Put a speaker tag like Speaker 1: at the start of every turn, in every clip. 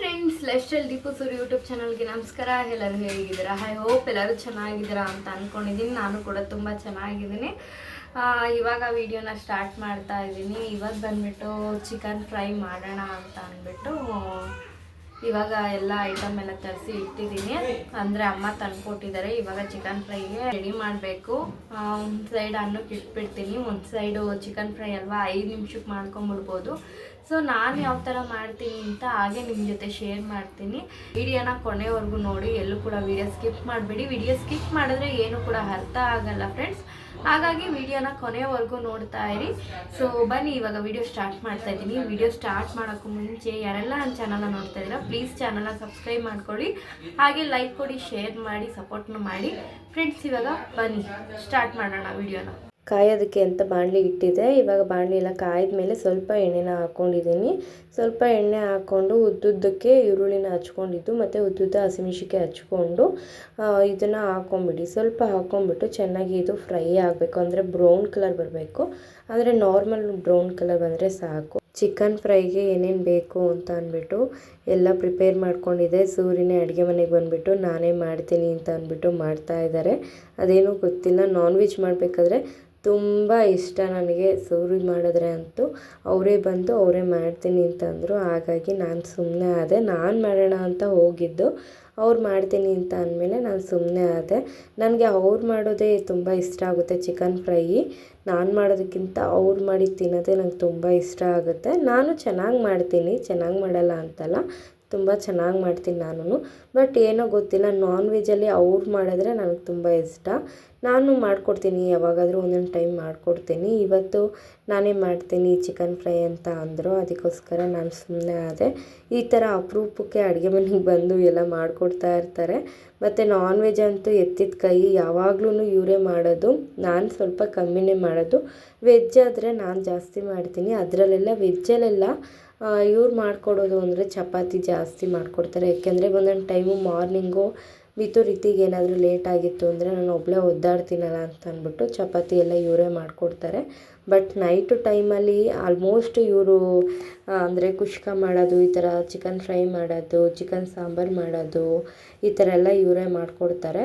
Speaker 1: Friends ಲೆಸ್ಟಲ್ Deepu Suri YouTube ಚಾನಲ್ಗೆ ನಮಸ್ಕಾರ. ಎಲ್ಲರೂ ಹೇಗಿದ್ದೀರಾ? ಐ ಹೋಪ್ ಎಲ್ಲರೂ ಚೆನ್ನಾಗಿದ್ದೀರಾ ಅಂತ ಅಂದ್ಕೊಂಡಿದ್ದೀನಿ ನಾನು ಕೂಡ ತುಂಬ ಚೆನ್ನಾಗಿದ್ದೀನಿ. ಇವಾಗ ವಿಡಿಯೋನ ಸ್ಟಾರ್ಟ್ ಮಾಡ್ತಾ ಇದ್ದೀನಿ. ಇವಾಗ ಬಂದ್ಬಿಟ್ಟು ಚಿಕನ್ ಫ್ರೈ ಮಾಡೋಣ ಅಂತ ಅಂದ್ಬಿಟ್ಟು, ಇವಾಗ ಎಲ್ಲ ಐಟಮ್ ಎಲ್ಲ ತರಿಸಿ ಇಟ್ಟಿದ್ದೀನಿ. ಅಂದರೆ ಅಮ್ಮ ತಂದುಕೊಟ್ಟಿದ್ದಾರೆ. ಇವಾಗ ಚಿಕನ್ ಫ್ರೈಗೆ ರೆಡಿ ಮಾಡಬೇಕು. ಒಂದು ಸೈಡ್ ಅನ್ನಕ್ಕೆ ಇಟ್ಬಿಡ್ತೀನಿ. ಒಂದು ಸೈಡು ಚಿಕನ್ ಫ್ರೈ ಅಲ್ವಾ? ಐದು ನಿಮಿಷಕ್ಕೆ ಮಾಡ್ಕೊಂಬಿಡ್ಬೋದು. ಸೊ ನಾನು ಯಾವ ಥರ ಮಾಡ್ತೀನಿ ಅಂತ ಹಾಗೆ ನಿಮ್ಮ ಜೊತೆ ಶೇರ್ ಮಾಡ್ತೀನಿ. ವಿಡಿಯೋನ ಕೊನೆವರೆಗೂ ನೋಡಿ, ಎಲ್ಲೂ ಕೂಡ ವಿಡಿಯೋ ಸ್ಕಿಪ್ ಮಾಡಬೇಡಿ. ವಿಡಿಯೋ ಸ್ಕಿಪ್ ಮಾಡಿದ್ರೆ ಏನು ಕೂಡ ಅರ್ಥ ಆಗಲ್ಲ ಫ್ರೆಂಡ್ಸ್ ಹಾಗಾಗಿ ವಿಡಿಯೋನ ಕೊನೆವರೆಗೂ ನೋಡ್ತಾ ಇರಿ. ಸೊ ಬನ್ನಿ, ಇವಾಗ ವಿಡಿಯೋ ಸ್ಟಾರ್ಟ್ ಮಾಡ್ತಾ ಇದ್ದೀನಿ. ವಿಡಿಯೋ ಸ್ಟಾರ್ಟ್ ಮಾಡೋಕ್ಕೂ ಮುಂಚೆ ಯಾರೆಲ್ಲ ನನ್ನ ಚಾನಲ್ನ ನೋಡ್ತಾ ಇದ್ದೀರಾ ಪ್ಲೀಸ್ ಚಾನಲ್ನ ಸಬ್ಸ್ಕ್ರೈಬ್ ಮಾಡ್ಕೊಳ್ಳಿ. ಹಾಗೆ ಲೈಕ್ ಕೊಡಿ ಶೇರ್ ಮಾಡಿ ಸಪೋರ್ಟ್ನ ಮಾಡಿ. ಫ್ರೆಂಡ್ಸ್ ಇವಾಗ ಬನ್ನಿ ಸ್ಟಾರ್ಟ್ ಮಾಡೋಣ ವಿಡಿಯೋನ.
Speaker 2: ಕಾಯೋದಕ್ಕೆ ಅಂತ ಬಾಣಲಿ ಇಟ್ಟಿದ್ದೆ ಇವಾಗ ಬಾಣಲಿ ಎಲ್ಲ ಕಾಯ್ದ ಮೇಲೆ ಸ್ವಲ್ಪ ಎಣ್ಣೆನ ಹಾಕ್ಕೊಂಡಿದ್ದೀನಿ ಸ್ವಲ್ಪ ಎಣ್ಣೆ ಹಾಕ್ಕೊಂಡು ಉದ್ದುದ್ದಕ್ಕೆ ಈರುಳ್ಳಿನ ಹಚ್ಕೊಂಡಿದ್ದು, ಮತ್ತು ಉದ್ದುದ್ದ ಹಸಿಮೆಣಸಿಕೆ ಹಚ್ಕೊಂಡು ಇದನ್ನು ಹಾಕ್ಕೊಂಬಿಡಿ ಸ್ವಲ್ಪ ಹಾಕ್ಕೊಂಬಿಟ್ಟು ಚೆನ್ನಾಗಿ ಇದು ಫ್ರೈ ಆಗಬೇಕು. ಅಂದರೆ ಬ್ರೌನ್ ಕಲರ್ ಬರಬೇಕು. ಅಂದರೆ ನಾರ್ಮಲ್ ಬ್ರೌನ್ ಕಲರ್ ಬಂದರೆ ಸಾಕು. ಚಿಕನ್ ಫ್ರೈಗೆ ಏನೇನು ಬೇಕು ಅಂತ ಅಂದ್ಬಿಟ್ಟು ಎಲ್ಲ ಪ್ರಿಪೇರ್ ಮಾಡ್ಕೊಂಡಿದ್ದೆ. ಸೂರ್ಯನೇ ಅಡುಗೆ ಮನೆಗೆ ಬಂದುಬಿಟ್ಟು ನಾನೇ ಮಾಡ್ತೀನಿ ಅಂತ ಅಂದ್ಬಿಟ್ಟು ಮಾಡ್ತಾ ಇದ್ದಾರೆ. ಅದೇನೂ ಗೊತ್ತಿಲ್ಲ. ನಾನ್ ವೆಜ್ ಮಾಡಬೇಕಾದ್ರೆ ತುಂಬ ಇಷ್ಟ ನನಗೆ ಸೂರಿ ಮಾಡಿದ್ರೆ ಅಂತೂ ಅವರೇ ಬಂದು ಅವರೇ ಮಾಡ್ತೀನಿ ಅಂತಂದರು ಹಾಗಾಗಿ ನಾನು ಸುಮ್ಮನೆ ಆದೆ. ನಾನು ಮಾಡೋಣ ಅಂತ ಹೋಗಿದ್ದು ಅವ್ರು ಮಾಡ್ತೀನಿ ಅಂತ ಅಂದಮೇಲೆ ನಾನು ಸುಮ್ಮನೆ ಆದೆ. ನನಗೆ ಅವ್ರು ಮಾಡೋದೇ ತುಂಬ ಇಷ್ಟ ಆಗುತ್ತೆ ಚಿಕನ್ ಫ್ರೈ. ನಾನು ಮಾಡೋದಕ್ಕಿಂತ ಅವ್ರು ಮಾಡಿ ತಿನ್ನೋದೇ ನಂಗೆ ತುಂಬ ಇಷ್ಟ ಆಗುತ್ತೆ. ನಾನು ಚೆನ್ನಾಗಿ ಮಾಡ್ತೀನಿ. ಚೆನ್ನಾಗಿ ಮಾಡಲ್ಲ ಅಂತಲ್ಲ. ತುಂಬ ಚೆನ್ನಾಗಿ ಮಾಡ್ತೀನಿ ನಾನು ಬಟ್ ಏನೋ ಗೊತ್ತಿಲ್ಲ ನಾನ್ ವೆಜ್ಜಲ್ಲಿ ಅವ್ರು ಮಾಡಿದ್ರೆ ನನಗೆ ತುಂಬ ಇಷ್ಟ. ನಾನು ಮಾಡಿಕೊಡ್ತೀನಿ, ಯಾವಾಗಾದರೂ ಒಂದೊಂದು ಟೈಮ್ ಮಾಡಿಕೊಡ್ತೀನಿ. ಇವತ್ತು ನಾನೇ ಮಾಡ್ತೀನಿ ಚಿಕನ್ ಫ್ರೈ ಅಂತ ಅಂದರು, ಅದಕ್ಕೋಸ್ಕರ ನಾನು ಸುಮ್ಮನೆ ಆದೆ. ಈ ಥರ ಅಪರೂಪಕ್ಕೆ ಅಡುಗೆ ಮನೆಗೆ ಬಂದು ಎಲ್ಲ ಮಾಡಿಕೊಡ್ತಾ ಇರ್ತಾರೆ. ಮತ್ತು ನಾನ್ ವೆಜ್ ಅಂತೂ ಎತ್ತಿದ ಕೈ ಯಾವಾಗ್ಲೂ ಇವರೇ ಮಾಡೋದು. ನಾನು ಸ್ವಲ್ಪ ಕಮ್ಮಿನೇ ಮಾಡೋದು. ವೆಜ್ ಆದರೆ ನಾನು ಜಾಸ್ತಿ ಮಾಡ್ತೀನಿ. ಅದರಲ್ಲೆಲ್ಲ ವೆಜ್ಜಲ್ಲೆಲ್ಲ ಇವ್ರು ಮಾಡಿಕೊಡೋದು ಅಂದರೆ ಚಪಾತಿ ಜಾಸ್ತಿ ಮಾಡಿಕೊಡ್ತಾರೆ. ಯಾಕೆಂದರೆ ಒಂದೊಂದು ಟೈಮು ಮಾರ್ನಿಂಗು ಮಿತು ರೀತಿಗೆ ಏನಾದರೂ ಲೇಟ್ ಆಗಿತ್ತು ಅಂದರೆ ನಾನು ಒಬ್ಬಳೇ ಒದ್ದಾಡ್ತೀನಲ್ಲ ಅಂತ ಅಂದ್ಬಿಟ್ಟು ಚಪಾತಿ ಎಲ್ಲ ಇವರೇ ಮಾಡಿಕೊಡ್ತಾರೆ. ಬಟ್ ನೈಟು ಟೈಮಲ್ಲಿ ಆಲ್ಮೋಸ್ಟ್ ಇವರು ಅಂದರೆ ಕುಷ್ಕ ಮಾಡೋದು, ಈ ಥರ ಚಿಕನ್ ಫ್ರೈ ಮಾಡೋದು ಚಿಕನ್ ಸಾಂಬಾರು ಮಾಡೋದು, ಈ ಥರ ಎಲ್ಲ ಇವರೇ ಮಾಡಿಕೊಡ್ತಾರೆ.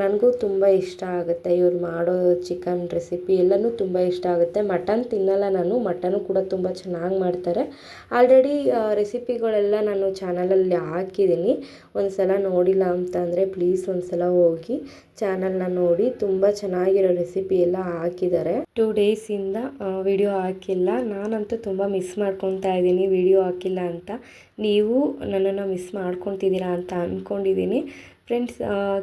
Speaker 2: ನನಗೂ ತುಂಬ ಇಷ್ಟ ಆಗುತ್ತೆ ಇವ್ರು ಮಾಡೋ ಚಿಕನ್ ರೆಸಿಪಿ ಎಲ್ಲನೂ ತುಂಬ ಇಷ್ಟ ಆಗುತ್ತೆ. ಮಟನ್ ತಿನ್ನಲ್ಲ ನಾನು, ಮಟನು ಕೂಡ ತುಂಬ ಚೆನ್ನಾಗಿ ಮಾಡ್ತಾರೆ. ಆಲ್ರೆಡಿ ರೆಸಿಪಿಗಳೆಲ್ಲ ನಾನು ಚಾನಲಲ್ಲಿ ಹಾಕಿದ್ದೀನಿ. ಒಂದು ಸಲ ನೋಡಿಲ್ಲ ಅಂತಂದರೆ ಪ್ಲೀಸ್ ಒಂದು ಸಲ ಹೋಗಿ ಚಾನಲ್ನ ನೋಡಿ. ತುಂಬ ಚೆನ್ನಾಗಿರೋ ರೆಸಿಪಿ ಎಲ್ಲ ಹಾಕಿದ್ದಾರೆ. ಟೂ ಡೇಸಿಂದ ವಿಡಿಯೋ ಹಾಕಿಲ್ಲ. ನಾನಂತೂ ತುಂಬ ಮಿಸ್ ಮಾಡ್ಕೊತಾ ಇದ್ದೀನಿ ವಿಡಿಯೋ ಹಾಕಿಲ್ಲ ಅಂತ. ನೀವು ನನ್ನನ್ನು ಮಿಸ್ ಮಾಡ್ಕೊತಿದ್ದೀರಾ ಅಂತ ಅಂದ್ಕೊಂಡಿದ್ದೀನಿ ಫ್ರೆಂಡ್ಸ್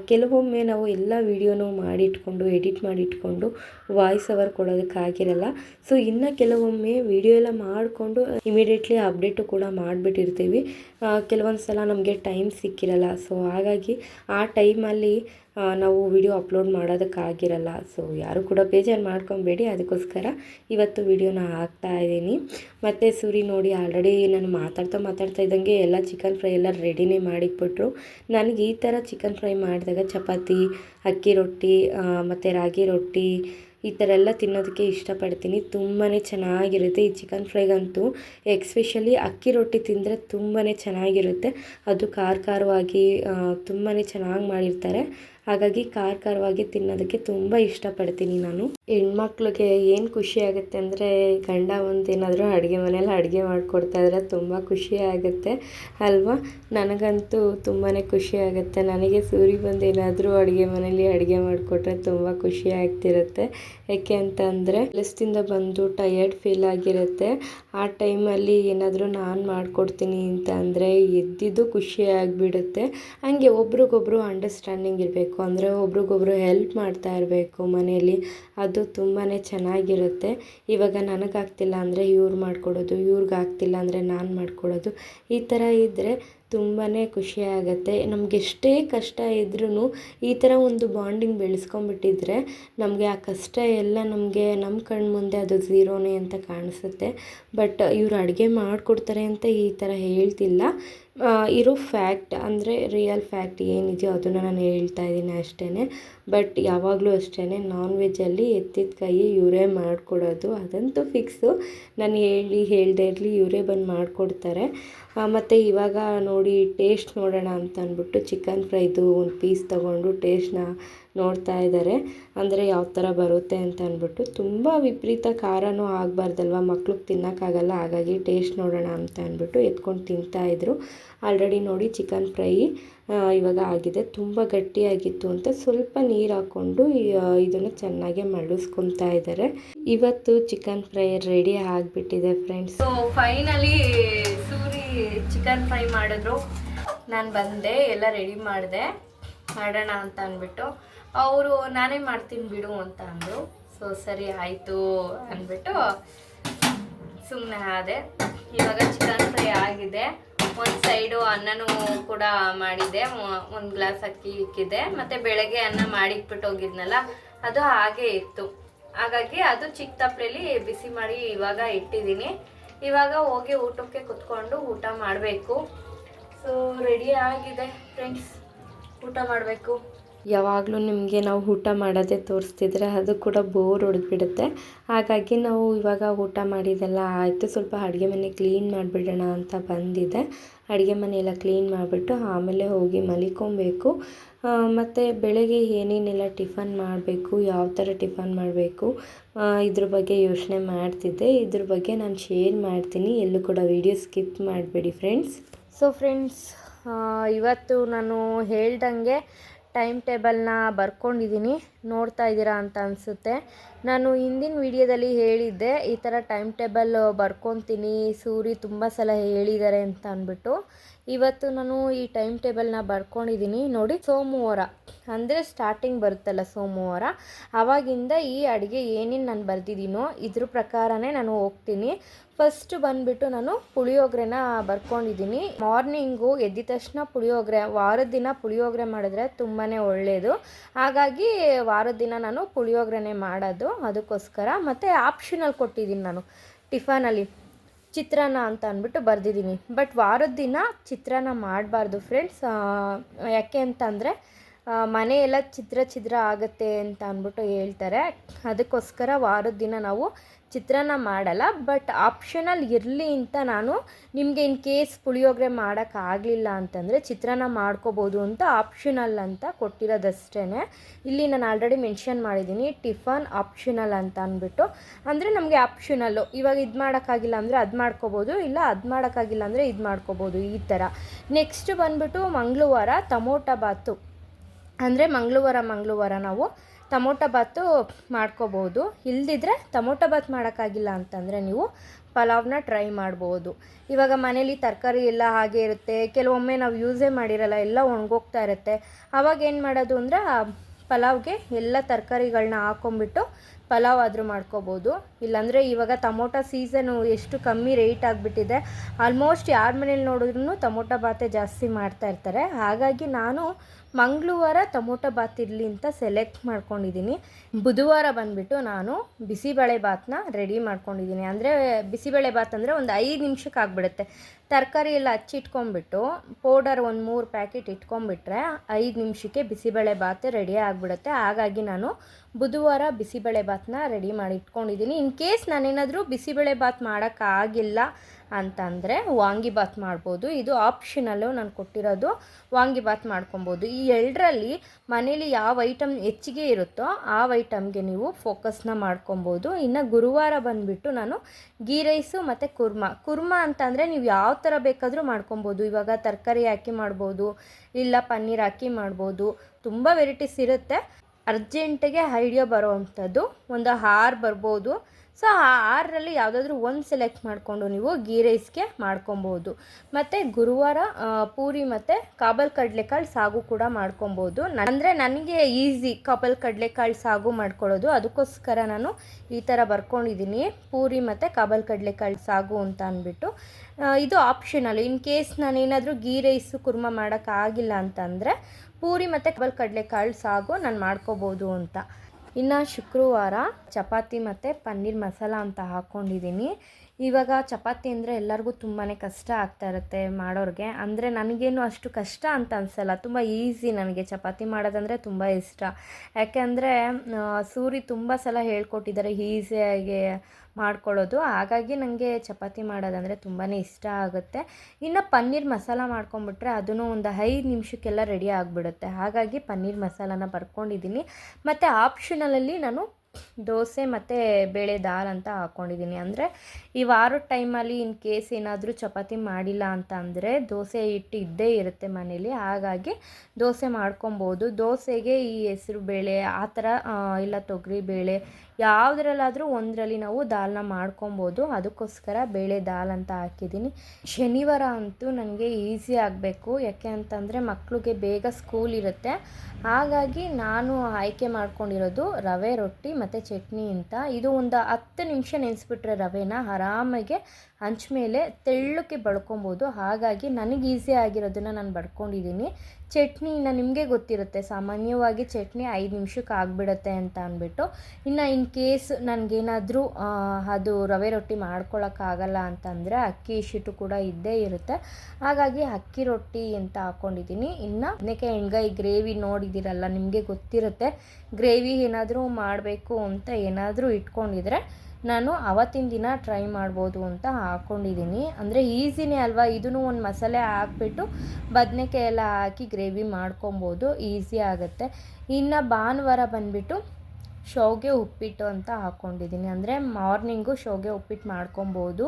Speaker 2: ಕೆಲವೊಮ್ಮೆ ನಾವು ಎಲ್ಲ ವೀಡಿಯೋನೂ ಮಾಡಿಟ್ಕೊಂಡು ಎಡಿಟ್ ಮಾಡಿಟ್ಕೊಂಡು ವಾಯ್ಸ್ ಓವರ್ ಕೊಡೋದಕ್ಕಾಗಿರಲ್ಲ ಸೊ ಇನ್ನು ಕೆಲವೊಮ್ಮೆ ವಿಡಿಯೋ ಎಲ್ಲ ಮಾಡಿಕೊಂಡು ಇಮಿಡಿಯೇಟ್ಲಿ ಅಪ್ಡೇಟು ಕೂಡ ಮಾಡಿಬಿಟ್ಟಿರ್ತೀವಿ. ಕೆಲವೊಂದು ಸಲ ನಮಗೆ ಟೈಮ್ ಸಿಕ್ಕಿರಲ್ಲ. ಸೊ ಹಾಗಾಗಿ ಆ ಟೈಮಲ್ಲಿ ನಾವು ವಿಡಿಯೋ ಅಪ್ಲೋಡ್ ಮಾಡೋದಕ್ಕಾಗಿರಲ್ಲ. ಸೊ ಯಾರು ಕೂಡ ಬೇಜಾರು ಮಾಡ್ಕೊಬೇಡಿ. ಅದಕ್ಕೋಸ್ಕರ ಇವತ್ತು ವಿಡಿಯೋನ ಹಾಕ್ತಾ ಇದ್ದೀನಿ. ಮತ್ತು ಸೂರಿ ನೋಡಿ ಆಲ್ರೆಡಿ ನಾನು ಮಾತಾಡ್ತಾ ಮಾತಾಡ್ತಾ ಇದ್ದಂಗೆ ಎಲ್ಲ ಚಿಕನ್ ಫ್ರೈ ಎಲ್ಲ ರೆಡಿನೇ ಮಾಡಿಟ್ಬಿಟ್ರು. ನನಗೆ ಈ ಥರ ಚಿಕನ್ ಫ್ರೈ ಮಾಡಿದಾಗ ಚಪಾತಿ, ಅಕ್ಕಿ ರೊಟ್ಟಿ ಮತ್ತು ರಾಗಿ ರೊಟ್ಟಿ ಈ ಥರ ಎಲ್ಲ ತಿನ್ನೋದಕ್ಕೆ ಇಷ್ಟಪಡ್ತೀನಿ. ತುಂಬಾ ಚೆನ್ನಾಗಿರುತ್ತೆ ಈ ಚಿಕನ್ ಫ್ರೈಗಂತೂ ಎಕ್ಸ್ಪೆಷಲಿ ಅಕ್ಕಿ ರೊಟ್ಟಿ ತಿಂದರೆ ತುಂಬಾ ಚೆನ್ನಾಗಿರುತ್ತೆ. ಅದು ಖಾರ ಖಾರವಾಗಿ ತುಂಬಾ ಚೆನ್ನಾಗಿ ಮಾಡಿರ್ತಾರೆ. ಹಾಗಾಗಿ ಖಾರ ಖಾರವಾಗಿ ತಿನ್ನೋದಕ್ಕೆ ತುಂಬ ಇಷ್ಟಪಡ್ತೀನಿ ನಾನು. ಹೆಣ್ಮಕ್ಳಿಗೆ ಏನು ಖುಷಿ ಆಗುತ್ತೆ ಅಂದರೆ ಗಂಡ ಒಂದು ಏನಾದರೂ ಅಡುಗೆ ಮನೇಲಿ ಅಡುಗೆ ಮಾಡಿಕೊಡ್ತಾ ಇದ್ರೆ ತುಂಬ ಖುಷಿ ಆಗುತ್ತೆ. ಅಲ್ವಾ? ನನಗಂತೂ ತುಂಬಾ ಖುಷಿ ಆಗುತ್ತೆ. ನನಗೆ ಸೂರಿ ಬಂದು ಏನಾದರೂ ಅಡುಗೆ ಮನೇಲಿ ಅಡುಗೆ ಮಾಡಿಕೊಟ್ರೆ ತುಂಬ ಖುಷಿ ಆಗ್ತಿರುತ್ತೆ. ಯಾಕೆ ಅಂತಂದರೆ ಕೆಲಸದಿಂದ ಬಂದು ಟಯರ್ಡ್ ಫೀಲ್ ಆಗಿರುತ್ತೆ. ಆ ಟೈಮಲ್ಲಿ ಏನಾದರೂ ನಾನು ಮಾಡಿಕೊಡ್ತೀನಿ ಅಂತ ಅಂದರೆ ಎದ್ದಿದ್ದು ಖುಷಿ ಆಗಿಬಿಡುತ್ತೆ. ಹಾಗೆ ಒಬ್ರಿಗೊಬ್ರು ಅಂಡರ್ಸ್ಟ್ಯಾಂಡಿಂಗ್ ಇರಬೇಕು. ಅಂದರೆ ಒಬ್ರಿಗೊಬ್ರು ಹೆಲ್ಪ್ ಮಾಡ್ತಾ ಇರಬೇಕು ಮನೆಯಲ್ಲಿ, ಅದು ತುಂಬಾ ಚೆನ್ನಾಗಿರುತ್ತೆ. ಇವಾಗ ನನಗಾಗ್ತಿಲ್ಲ ಅಂದರೆ ಇವ್ರು ಮಾಡಿಕೊಡೋದು, ಇವ್ರಿಗಾಗ್ತಿಲ್ಲ ಅಂದರೆ ನಾನು ಮಾಡಿಕೊಡೋದು. ಈ ಥರ ಇದ್ದರೆ ತುಂಬಾ ಖುಷಿ ಆಗುತ್ತೆ ನಮ್ಗೆ ಎಷ್ಟೇ ಕಷ್ಟ ಇದ್ರೂ ಈ ಥರ ಒಂದು ಬಾಂಡಿಂಗ್ ಬೆಳೆಸ್ಕೊಂಬಿಟ್ಟಿದ್ರೆ ನಮಗೆ ಆ ಕಷ್ಟ ಎಲ್ಲ ನಮಗೆ ನಮ್ಮ ಕಣ್ಣು ಮುಂದೆ ಅದು ಝೀರೋನೇ ಅಂತ ಕಾಣಿಸುತ್ತೆ. ಬಟ್ ಇವ್ರು ಅಡುಗೆ ಮಾಡಿಕೊಡ್ತಾರೆ ಅಂತ ಈ ಥರ ಹೇಳ್ತಿಲ್ಲ. ಇರೋ ಫ್ಯಾಕ್ಟ್ ಅಂದರೆ ರಿಯಲ್ ಫ್ಯಾಕ್ಟ್ ಏನಿದೆಯೋ ಅದನ್ನು ನಾನು ಹೇಳ್ತಾ ಇದ್ದೀನಿ ಅಷ್ಟೇ ಬಟ್ ಯಾವಾಗಲೂ ಅಷ್ಟೇ ನಾನ್ ವೆಜ್ಜಲ್ಲಿ ಎತ್ತಿದ ಕೈ ಇವರೇ ಮಾಡಿಕೊಡೋದು, ಅದಂತೂ ಫಿಕ್ಸು ನಾನು ಹೇಳಿ, ಹೇಳ್ದೇ ಇರಲಿ ಇವರೇ ಬಂದು ಮಾಡಿಕೊಡ್ತಾರೆ. ಮತ್ತು ಇವಾಗ ನೋಡಿ ಟೇಸ್ಟ್ ನೋಡೋಣ ಅಂತ ಅಂದ್ಬಿಟ್ಟು ಚಿಕನ್ ಫ್ರೈದು ಒಂದು ಪೀಸ್ ತೊಗೊಂಡು ಟೇಸ್ಟ್ನ ನೋಡ್ತಾ ಇದ್ದಾರೆ ಅಂದರೆ ಯಾವ ಥರ ಬರುತ್ತೆ ಅಂತ ಅಂದ್ಬಿಟ್ಟು ತುಂಬ ವಿಪರೀತ ಖಾರನೂ ಆಗಬಾರ್ದಲ್ವ? ಮಕ್ಳಿಗೆ ತಿನ್ನೋಕ್ಕಾಗಲ್ಲ, ಹಾಗಾಗಿ ಟೇಸ್ಟ್ ನೋಡೋಣ ಅಂತ ಅಂದ್ಬಿಟ್ಟು ಎತ್ಕೊಂಡು ತಿಂತಾಯಿದ್ರು ಆಲ್ರೆಡಿ ನೋಡಿ ಚಿಕನ್ ಫ್ರೈ ಇವಾಗ ಆಗಿದೆ. ತುಂಬ ಗಟ್ಟಿಯಾಗಿತ್ತು ಅಂತ ಸ್ವಲ್ಪ ನೀರು ಹಾಕ್ಕೊಂಡು ಇದನ್ನು ಚೆನ್ನಾಗಿ ಮಳಿಸ್ಕೊತಾ ಇದ್ದಾರೆ ಇವತ್ತು ಚಿಕನ್ ಫ್ರೈ ರೆಡಿ ಆಗಿಬಿಟ್ಟಿದೆ friends.
Speaker 1: So finally Suri chicken fry ಮಾಡಿದ್ರು. ನಾನು ಬಂದೆ, ಎಲ್ಲ ರೆಡಿ ಮಾಡಿದೆ. ಮಾಡೋಣ ಅಂತ ಅಂದ್ಬಿಟ್ಟು. ಅವರು, ನಾನೇ ಮಾಡ್ತೀನಿ ಬಿಡು ಅಂತ ಅಂದರು. ಸೊ ಸರಿ ಆಯಿತು ಅಂದ್ಬಿಟ್ಟು ಸುಮ್ಮನೆ ಆದೆ. ಇವಾಗ ಚಿಕನ್ ಫ್ರೈ ಆಗಿದೆ. ಒಂದು ಸೈಡು ಅನ್ನನೂ ಕೂಡ ಮಾಡಿದ್ದೆ. ಒಂದು ಗ್ಲಾಸ್ ಅಕ್ಕಿ ಇಕ್ಕಿದ್ದೆ. ಮತ್ತು ಬೆಳಗ್ಗೆ ಅನ್ನ ಮಾಡಿಟ್ಬಿಟ್ಟು ಹೋಗಿದ್ನಲ್ಲ, ಅದು ಹಾಗೆ ಇತ್ತು. ಹಾಗಾಗಿ ಅದು ಚಿಕ್ಕ ತಪ್ಪಲೆಯಲ್ಲಿ ಬಿಸಿ ಮಾಡಿ ಇವಾಗ ಇಟ್ಟಿದ್ದೀನಿ. ಇವಾಗ ಹೋಗಿ ಊಟಕ್ಕೆ ಕುತ್ಕೊಂಡು ಊಟ ಮಾಡಬೇಕು. ಸೊ ರೆಡಿ ಆಗಿದೆ ಫ್ರೆಂಡ್ಸ್ ಊಟ ಮಾಡಬೇಕು.
Speaker 2: ಯಾವಾಗಲೂ ನಿಮಗೆ ನಾವು ಊಟ ಮಾಡೋದೇ ತೋರಿಸ್ತಿದ್ರೆ ಅದು ಕೂಡ ಬೋರ್ ಹೊಡೆದ್ಬಿಡುತ್ತೆ. ಹಾಗಾಗಿ ನಾವು ಇವಾಗ ಊಟ ಮಾಡಿದೆಲ್ಲ ಆಯಿತು. ಸ್ವಲ್ಪ ಅಡುಗೆ ಮನೆ ಕ್ಲೀನ್ ಮಾಡಿಬಿಡೋಣ ಅಂತ ಬಂದಿದೆ. ಅಡುಗೆ ಮನೆ ಎಲ್ಲ ಕ್ಲೀನ್ ಮಾಡಿಬಿಟ್ಟು ಆಮೇಲೆ ಹೋಗಿ ಮಲಿಕೊಬೇಕು. ಮತ್ತು ಬೆಳಗ್ಗೆ ಏನೇನೆಲ್ಲ ಟಿಫನ್ ಮಾಡಬೇಕು, ಯಾವ ಥರ ಟಿಫನ್ ಮಾಡಬೇಕು ಇದ್ರ ಬಗ್ಗೆ ಯೋಚನೆ ಮಾಡ್ತಿದ್ದೆ. ಇದ್ರ ಬಗ್ಗೆ ನಾನು ಶೇರ್ ಮಾಡ್ತೀನಿ. ಎಲ್ಲೂ ಕೂಡ ವೀಡಿಯೋ ಸ್ಕಿಪ್ ಮಾಡಬೇಡಿ ಫ್ರೆಂಡ್ಸ್
Speaker 1: ಸೊ ಫ್ರೆಂಡ್ಸ್ ಇವತ್ತು ನಾನು ಹೇಳ್ದಂಗೆ ಟೈಮ್ ಟೇಬಲ್ನ ಬರ್ಕೊಂಡಿದ್ದೀನಿ, ನೋಡ್ತಾ ಇದ್ದೀರಾ ಅಂತ ಅನಿಸುತ್ತೆ. ನಾನು ಹಿಂದಿನ ವಿಡಿಯೋದಲ್ಲಿ ಹೇಳಿದ್ದೆ, ಈ ಥರ ಟೈಮ್ ಟೇಬಲ್ ಬರ್ಕೊತೀನಿ, ಸೂರಿ ತುಂಬ ಸಲ ಹೇಳಿದ್ದಾರೆ ಅಂತ ಅಂದ್ಬಿಟ್ಟು. ಇವತ್ತು ನಾನು ಈ ಟೈಮ್ ಟೇಬಲ್ನ ಬರ್ಕೊಂಡಿದ್ದೀನಿ, ನೋಡಿ, ಸೋಮವಾರ. ಅಂದರೆ ಸ್ಟಾರ್ಟಿಂಗ್ ಬರುತ್ತಲ್ಲ ಸೋಮವಾರ ಆವಾಗಿಂದ ಈ ಅಡುಗೆ ಏನೇನು ನಾನು ಬರೆದಿದ್ದೀನೋ ಇದ್ರ ಪ್ರಕಾರನೇ ನಾನು ಹೋಗ್ತೀನಿ. ಫಸ್ಟ್ ಬಂದುಬಿಟ್ಟು ನಾನು ಪುಳಿಯೋಗರೆನ ಬರ್ಕೊಂಡಿದ್ದೀನಿ. ಮಾರ್ನಿಂಗು ಎದ್ದ ತಕ್ಷಣ ಪುಳಿಯೋಗರೆ, ವಾರದ ದಿನ ಪುಳಿಯೋಗರೆ ಮಾಡಿದ್ರೆ ತುಂಬಾ ಒಳ್ಳೆಯದು ಹಾಗಾಗಿ ವಾರದ ದಿನ ನಾನು ಪುಳಿಯೋಗರೆನೇ ಮಾಡೋದು, ಅದಕ್ಕೋಸ್ಕರ. ಮತ್ತು ಆಪ್ಷನಲ್ ಕೊಟ್ಟಿದ್ದೀನಿ ನಾನು, ಟಿಫನಲ್ಲಿ. ಚಿತ್ರಾನ್ನ ಅಂತ ಅಂದ್ಬಿಟ್ಟು ಬರೆದಿದ್ದೀನಿ. ಬಟ್ ವಾರದ ದಿನ ಚಿತ್ರಾನ್ನ ಮಾಡಬಾರ್ದು ಫ್ರೆಂಡ್ಸ್ ಯಾಕೆ ಅಂತಂದರೆ ಮನೆಯೆಲ್ಲ ಚಿತ್ರ ಚಿತ್ರ ಆಗುತ್ತೆ ಅಂತ ಅಂದ್ಬಿಟ್ಟು ಹೇಳ್ತಾರೆ. ಅದಕ್ಕೋಸ್ಕರ ವಾರದ ದಿನ ನಾವು ಚಿತ್ರಾನ್ನ ಮಾಡಲ್ಲ ಬಟ್ ಆಪ್ಷನಲ್ ಇರಲಿ ಅಂತ ನಾನು ನಿಮಗೆ ಇನ್ ಕೇಸ್ ಪುಳಿಯೋಗರೆ ಮಾಡೋಕ್ಕಾಗಲಿಲ್ಲ ಅಂತಂದರೆ ಚಿತ್ರಾನ್ನ ಮಾಡ್ಕೋಬೋದು ಅಂತ ಆಪ್ಷನಲ್ ಅಂತ ಕೊಟ್ಟಿರೋದಷ್ಟೇ ಇಲ್ಲಿ ನಾನು ಆಲ್ರೆಡಿ ಮೆನ್ಷನ್ ಮಾಡಿದ್ದೀನಿ ಟಿಫನ್ ಆಪ್ಷನಲ್ ಅಂತ ಅಂದ್ಬಿಟ್ಟು. ಅಂದರೆ ನಮಗೆ ಆಪ್ಷನಲ್ಲು ಇವಾಗ ಇದು ಮಾಡೋಕ್ಕಾಗಿಲ್ಲ ಅಂದರೆ ಅದು ಮಾಡ್ಕೋಬೋದು, ಇಲ್ಲ ಅದು ಮಾಡೋಕ್ಕಾಗಿಲ್ಲ ಅಂದರೆ ಇದು ಮಾಡ್ಕೋಬೋದು ಈ ಥರ ನೆಕ್ಸ್ಟ್ ಬಂದ್ಬಿಟ್ಟು ಮಂಗಳವಾರ ಟಮೋಟ ಬಾತು. ಅಂದರೆ ಮಂಗಳವಾರ ಮಂಗಳವಾರ ನಾವು ಟಮೋಟ ಬಾತು ಮಾಡ್ಕೋಬೋದು. ಇಲ್ದಿದ್ರೆ ಟೊಮೊಟೊ ಬಾತ್ ಮಾಡೋಕ್ಕಾಗಿಲ್ಲ ಅಂತಂದರೆ ನೀವು ಪಲಾವ್ನ ಟ್ರೈ ಮಾಡ್ಬೋದು. ಇವಾಗ ಮನೇಲಿ ತರಕಾರಿ ಎಲ್ಲ ಹಾಗೆ ಇರುತ್ತೆ. ಕೆಲವೊಮ್ಮೆ ನಾವು ಯೂಸೇ ಮಾಡಿರಲ್ಲ, ಎಲ್ಲ ಒಣಗೋಗ್ತಾ ಇರುತ್ತೆ. ಆವಾಗ ಏನು ಮಾಡೋದು ಅಂದರೆ ಪಲಾವ್ಗೆ ಎಲ್ಲ ತರಕಾರಿಗಳನ್ನ ಹಾಕೊಂಬಿಟ್ಟು ಪಲಾವ್ ಆದರೂ ಮಾಡ್ಕೋಬೋದು. ಇಲ್ಲಾಂದರೆ ಇವಾಗ ಟೊಮೊಟೊ ಸೀಸನು ಎಷ್ಟು ಕಮ್ಮಿ ರೇಟ್ ಆಗಿಬಿಟ್ಟಿದೆ. ಆಲ್ಮೋಸ್ಟ್ ಯಾರ ಮನೇಲಿ ನೋಡಿದ್ರೂ ಟೊಮೊಟೊ ಬಾತೆ ಜಾಸ್ತಿ ಮಾಡ್ತಾ ಇರ್ತಾರೆ. ಹಾಗಾಗಿ ನಾನು ಮಂಗಳವಾರ ಟೊಮೊಟೊ ಬಾತ್ ಇರಲಿ ಅಂತ ಸೆಲೆಕ್ಟ್ ಮಾಡ್ಕೊಂಡಿದ್ದೀನಿ ಬುಧವಾರ ಬಂದುಬಿಟ್ಟು ನಾನು ಬಿಸಿಬೇಳೆ ಬಾತನ್ನ ರೆಡಿ ಮಾಡ್ಕೊಂಡಿದ್ದೀನಿ ಅಂದರೆ ಬಿಸಿಬೇಳೆ ಬಾತ್ ಅಂದರೆ ಒಂದು ಐದು ನಿಮಿಷಕ್ಕೆ ಆಗಿಬಿಡುತ್ತೆ. ತರಕಾರಿ ಎಲ್ಲ ಹಚ್ಚಿಟ್ಕೊಂಡ್ಬಿಟ್ಟು ಪೌಡರ್ ಒಂದು ಮೂರು ಪ್ಯಾಕೆಟ್ ಇಟ್ಕೊಂಡ್ಬಿಟ್ರೆ ಐದು ನಿಮಿಷಕ್ಕೆ ಬಿಸಿಬೇಳೆ ಬಾತ್ ರೆಡಿ ಆಗಿಬಿಡುತ್ತೆ. ಹಾಗಾಗಿ ನಾನು ಬುಧವಾರ ಬಿಸಿಬೇಳೆ ಬಾತನ್ನ ರೆಡಿ ಮಾಡಿ ಇಟ್ಕೊಂಡಿದ್ದೀನಿ ಇನ್ ಕೇಸ್ ನಾನೇನಾದರೂ ಬಿಸಿಬೇಳೆ ಬಾತ್ ಮಾಡೋಕ್ಕಾಗಿಲ್ಲ ಅಂತಂದರೆ ವಾಂಗಿಬಾತ್ ಮಾಡ್ಬೋದು. ಇದು ಆಪ್ಷನಲ್ಲು ನಾನು ಕೊಟ್ಟಿರೋದು ವಾಂಗಿಬಾತ್ ಮಾಡ್ಕೊಬೋದು. ಈ ಎರಡರಲ್ಲಿ ಮನೇಲಿ ಯಾವ ಐಟಮ್ ಹೆಚ್ಚಿಗೆ ಇರುತ್ತೋ ಆ ಐಟಮ್ಗೆ ನೀವು ಫೋಕಸ್ನ ಮಾಡ್ಕೊಬೋದು. ಇನ್ನು ಗುರುವಾರ ಬಂದುಬಿಟ್ಟು ನಾನು ಗೀ ರೈಸು ಮತ್ತು ಕುರ್ಮಾ. ಕುರ್ಮಾ ಅಂತಂದರೆ ನೀವು ಯಾವ ಥರ ಬೇಕಾದರೂ ಮಾಡ್ಕೊಬೋದು. ಇವಾಗ ತರಕಾರಿ ಹಾಕಿ ಮಾಡ್ಬೋದು, ಇಲ್ಲ ಪನ್ನೀರ್ ಹಾಕಿ ಮಾಡ್ಬೋದು. ತುಂಬ ವೆರೈಟೀಸ್ ಇರುತ್ತೆ. ಅರ್ಜೆಂಟಿಗೆ ಐಡಿಯಾ ಬರೋವಂಥದ್ದು. ಒಂದು ಹಾರ್ ಬರ್ಬೋದು. ಸೊ ಆ ಆರರಲ್ಲಿ ಯಾವುದಾದ್ರೂ ಒಂದು ಸೆಲೆಕ್ಟ್ ಮಾಡಿಕೊಂಡು ನೀವು ಗೀ ರೈಸ್ಗೆ ಮಾಡ್ಕೊಬೋದು. ಮತ್ತು ಗುರುವಾರ ಪೂರಿ ಮತ್ತು ಕಾಬಲ್ ಕಡಲೆಕಾಳು ಸಾಗು ಕೂಡ ಮಾಡ್ಕೊಬೋದು. ಅಂದರೆ ನನಗೆ ಈಸಿ ಕಾಬಲ್ ಕಡಲೆಕಾಳು ಸಾಗು ಮಾಡ್ಕೊಳ್ಳೋದು. ಅದಕ್ಕೋಸ್ಕರ ನಾನು ಈ ಥರ ಬರ್ಕೊಂಡಿದ್ದೀನಿ ಪೂರಿ ಮತ್ತು ಕಾಬಲ್ ಕಡಲೆಕಾಳು ಸಾಗು ಅಂತ ಅಂದ್ಬಿಟ್ಟು. ಇದು ಆಪ್ಷನಲ್ ಇನ್ ಕೇಸ್ ನಾನೇನಾದರೂ ಗೀ ರೈಸು ಕುರ್ಮ ಮಾಡೋಕ್ಕಾಗಿಲ್ಲ ಅಂತಂದರೆ ಪೂರಿ ಮತ್ತು ಕಬಲ್ ಕಡಲೆಕಾಳು ಸಾಗು ನಾನು ಮಾಡ್ಕೋಬೋದು ಅಂತ. ಇನ್ನು ಶುಕ್ರವಾರ ಚಪಾತಿ ಮತ್ತು ಪನ್ನೀರ್ ಮಸಾಲ ಅಂತ ಹಾಕ್ಕೊಂಡಿದ್ದೀನಿ ಇವಾಗ ಚಪಾತಿ ಅಂದರೆ ಎಲ್ಲರಿಗೂ ತುಂಬಾ ಕಷ್ಟ ಆಗ್ತಾ ಇರುತ್ತೆ ಮಾಡೋರಿಗೆ. ಅಂದರೆ ನನಗೇನು ಅಷ್ಟು ಕಷ್ಟ ಅಂತ ಅನಿಸಲ್ಲ. ತುಂಬ ಈಸಿ ನನಗೆ ಚಪಾತಿ ಮಾಡೋದಂದರೆ ತುಂಬ ಇಷ್ಟ. ಯಾಕೆಂದರೆ ಸೂರಿ ತುಂಬ ಸಲ ಹೇಳ್ಕೊಟ್ಟಿದ್ದಾರೆ ಈಸಿಯಾಗಿ
Speaker 2: ಮಾಡ್ಕೊಳ್ಳೋದು. ಹಾಗಾಗಿ ನನಗೆ ಚಪಾತಿ ಮಾಡೋದಂದರೆ ತುಂಬಾ ಇಷ್ಟ ಆಗುತ್ತೆ. ಇನ್ನು ಪನ್ನೀರ್ ಮಸಾಲ ಮಾಡ್ಕೊಂಬಿಟ್ರೆ ಅದನ್ನು ಒಂದು ಐದು ನಿಮಿಷಕ್ಕೆಲ್ಲ ರೆಡಿ ಆಗಿಬಿಡುತ್ತೆ. ಹಾಗಾಗಿ ಪನ್ನೀರ್ ಮಸಾಲಾನ ಬರ್ಕೊಂಡಿದ್ದೀನಿ. ಮತ್ತು ಆಪ್ಷನಲಲ್ಲಿ ನಾನು ದೋಸೆ ಮತ್ತು ಬೇಳೆ ದಾಲ್ ಅಂತ ಹಾಕ್ಕೊಂಡಿದ್ದೀನಿ ಅಂದರೆ ಈ ವಾರದ ಟೈಮಲ್ಲಿ ಇನ್ ಕೇಸ್ ಏನಾದರೂ ಚಪಾತಿ ಮಾಡಿಲ್ಲ ಅಂತ ಅಂದರೆ ದೋಸೆ ಹಿಟ್ಟು ಇದ್ದೇ ಇರುತ್ತೆ ಮನೇಲಿ. ಹಾಗಾಗಿ ದೋಸೆ ಮಾಡ್ಕೊಬೋದು. ದೋಸೆಗೆ ಈ ಹೆಸರು ಬೇಳೆ, ಆ ಥರ ಇಲ್ಲ ತೊಗರಿ ಬೇಳೆ ಯಾವುದ್ರಲ್ಲಾದರೂ ಒಂದರಲ್ಲಿ ನಾವು ದಾಲ್ನ ಮಾಡ್ಕೊಬೋದು. ಅದಕ್ಕೋಸ್ಕರ ಬೇಳೆ ದಾಲ್ ಅಂತ ಹಾಕಿದ್ದೀನಿ. ಶನಿವಾರ ಅಂತೂ ನನಗೆ ಈಸಿ ಆಗಬೇಕು. ಯಾಕೆ ಅಂತಂದರೆ ಮಕ್ಕಳಿಗೆ ಬೇಗ ಸ್ಕೂಲ್ ಇರುತ್ತೆ. ಹಾಗಾಗಿ ನಾನು ಆಯ್ಕೆ ಮಾಡ್ಕೊಂಡಿರೋದು ರವೆ, ರೊಟ್ಟಿ ಮತ್ತು ಚಟ್ನಿ ಅಂತ. ಇದು ಒಂದು ಹತ್ತು ನಿಮಿಷ ನೆನೆಸ್ಬಿಟ್ರೆ ರವೆನ ಆರಾಮಾಗೆ ಹಂಚ ಮೇಲೆ ತೆಳ್ಳಕ್ಕೆ ಬಡ್ಕೊಬೋದು ಹಾಗಾಗಿ ನನಗೆ ಈಸಿ ಆಗಿರೋದನ್ನು ನಾನು ಬಡ್ಕೊಂಡಿದ್ದೀನಿ ಚಟ್ನಿನ ನಿಮಗೆ ಗೊತ್ತಿರುತ್ತೆ. ಸಾಮಾನ್ಯವಾಗಿ ಚಟ್ನಿ ಐದು ನಿಮಿಷಕ್ಕೆ ಆಗಿಬಿಡುತ್ತೆ ಅಂತ ಅಂದ್ಬಿಟ್ಟು. ಇನ್ನು ಇನ್ ಕೇಸ್ ನನಗೇನಾದರೂ ಅದು ರವೆ ರೊಟ್ಟಿ ಮಾಡ್ಕೊಳ್ಳೋಕ್ಕಾಗಲ್ಲ ಅಂತಂದರೆ ಅಕ್ಕಿ ಹಿಟ್ಟು ಕೂಡ ಇದ್ದೇ ಇರುತ್ತೆ. ಹಾಗಾಗಿ ಅಕ್ಕಿ ರೊಟ್ಟಿ ಅಂತ ಹಾಕ್ಕೊಂಡಿದ್ದೀನಿ ಇನ್ನು ಅದಕ್ಕೆ ಹೆಣ್ಗಾಯಿ ಗ್ರೇವಿ ನೋಡಿದ್ದೀರಲ್ಲ ನಿಮಗೆ ಗೊತ್ತಿರುತ್ತೆ. ಗ್ರೇವಿ ಏನಾದರೂ ಮಾಡಬೇಕು ಅಂತ ಏನಾದರೂ ಇಟ್ಕೊಂಡಿದ್ರೆ ನಾನು ಅವತ್ತಿನ ದಿನ ಟ್ರೈ ಮಾಡ್ಬೋದು ಅಂತ ಹಾಕ್ಕೊಂಡಿದ್ದೀನಿ ಅಂದರೆ ಈಸಿನೇ ಅಲ್ವಾ? ಇದನ್ನು ಒಂದು ಮಸಾಲೆ ಹಾಕ್ಬಿಟ್ಟು ಬದನೆಕಾಯಿ ಎಲ್ಲ ಹಾಕಿ ಗ್ರೇವಿ ಮಾಡ್ಕೊಬೋದು. ಈಸಿ ಆಗುತ್ತೆ. ಇನ್ನು ಭಾನುವಾರ ಬಂದುಬಿಟ್ಟು ಶೋಗೆ ಉಪ್ಪಿಟ್ಟು ಅಂತ ಹಾಕ್ಕೊಂಡಿದ್ದೀನಿ ಅಂದರೆ ಮಾರ್ನಿಂಗು ಶೋಗೆ ಉಪ್ಪಿಟ್ಟು ಮಾಡ್ಕೊಬೋದು.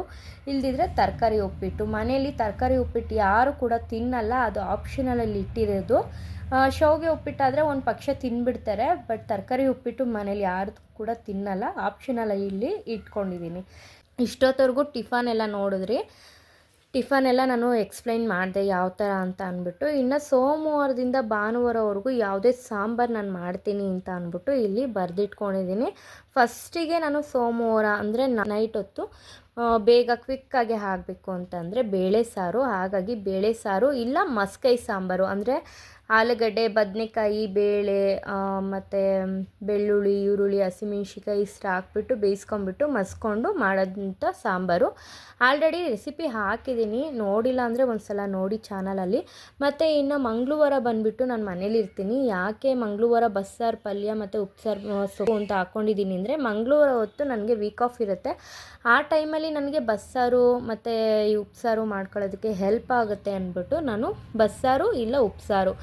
Speaker 2: ಇಲ್ದಿದ್ರೆ ತರಕಾರಿ ಉಪ್ಪಿಟ್ಟು. ಮನೆಯಲ್ಲಿ ತರಕಾರಿ ಉಪ್ಪಿಟ್ಟು ಯಾರು ಕೂಡ ತಿನ್ನಲ್ಲ. ಅದು ಆಪ್ಷನಲಲ್ಲಿ ಇಟ್ಟಿರೋದು. ಶಾವ್ಗೆ ಉಪ್ಪಿಟ್ಟಾದರೆ ಒಂದು ಪಕ್ಷ ತಿಂದ್ಬಿಡ್ತಾರೆ ಬಟ್ ತರಕಾರಿ ಉಪ್ಪಿಟ್ಟು ಮನೇಲಿ ಯಾರು ಕೂಡ ತಿನ್ನಲ್ಲ. ಆಪ್ಷನಲ್ ಇಲ್ಲಿ ಇಟ್ಕೊಂಡಿದ್ದೀನಿ ಇಷ್ಟೊತ್ತವರೆಗೂ ಟಿಫನ್ ಎಲ್ಲ ನೋಡಿದ್ರಿ. ಟಿಫನ್ ಎಲ್ಲ ನಾನು ಎಕ್ಸ್ಪ್ಲೈನ್ ಮಾಡಿದೆ ಯಾವ ಥರ ಅಂತ ಅಂದ್ಬಿಟ್ಟು. ಇನ್ನು ಸೋಮವಾರದಿಂದ ಭಾನುವಾರವರೆಗೂ ಯಾವುದೇ ಸಾಂಬಾರು ನಾನು ಮಾಡ್ತೀನಿ ಅಂತ ಅಂದ್ಬಿಟ್ಟು ಇಲ್ಲಿ ಬರೆದಿಟ್ಕೊಂಡಿದ್ದೀನಿ ಫಸ್ಟಿಗೆ ನಾನು ಸೋಮವಾರ ಅಂದರೆ ನೈಟ್ ಹೊತ್ತು ಬೇಗ ಕ್ವಿಕ್ಕಾಗಿ ಆಗಬೇಕು ಅಂತಂದರೆ ಬೇಳೆ ಸಾರು. ಹಾಗಾಗಿ ಬೇಳೆ ಸಾರು ಇಲ್ಲ, ಮಸ್ಕೈ ಸಾಂಬಾರು. ಅಂದರೆ ಆಲೂಗಡ್ಡೆ, ಬದನೆಕಾಯಿ, ಬೇಳೆ ಮತ್ತು ಬೆಳ್ಳುಳ್ಳಿ, ಈರುಳ್ಳಿ ಹಸಿಮೆಣ್ಸಿಕಾಯಿ ಇಷ್ಟು ಹಾಕ್ಬಿಟ್ಟು ಬೇಯಿಸ್ಕೊಂಬಿಟ್ಟು ಮಸ್ಕೊಂಡು ಮಾಡೋದಂಥ ಸಾಂಬಾರು. ಆಲ್ರೆಡಿ ರೆಸಿಪಿ ಹಾಕಿದ್ದೀನಿ. ನೋಡಿಲ್ಲ ಅಂದರೆ ಒಂದು ಸಲ ನೋಡಿ ಚಾನಲಲ್ಲಿ. ಮತ್ತು ಇನ್ನು ಮಂಗಳವಾರ ಬಂದುಬಿಟ್ಟು ನಾನು ಮನೇಲಿರ್ತೀನಿ ಯಾಕೆ ಮಂಗಳವಾರ ಬಸ್ಸಾರು ಪಲ್ಯ ಮತ್ತು ಉಪ್ಸಾರು ಸೊಪ್ಪು ಅಂತ ಹಾಕ್ಕೊಂಡಿದ್ದೀನಿ ಅಂದರೆ ಮಂಗಳವಾರ ಹೊತ್ತು ನನಗೆ ವೀಕ್ ಆಫ್ ಇರುತ್ತೆ. ಆ ಟೈಮಲ್ಲಿ ನನಗೆ ಬಸ್ಸಾರು ಮತ್ತು ಈ ಉಪ್ಸಾರು ಮಾಡ್ಕೊಳ್ಳೋದಕ್ಕೆ ಹೆಲ್ಪ್ ಆಗುತ್ತೆ ಅಂದ್ಬಿಟ್ಟು ನಾನು ಬಸ್ಸಾರು ಇಲ್ಲ ಉಪ್ಸಾರು.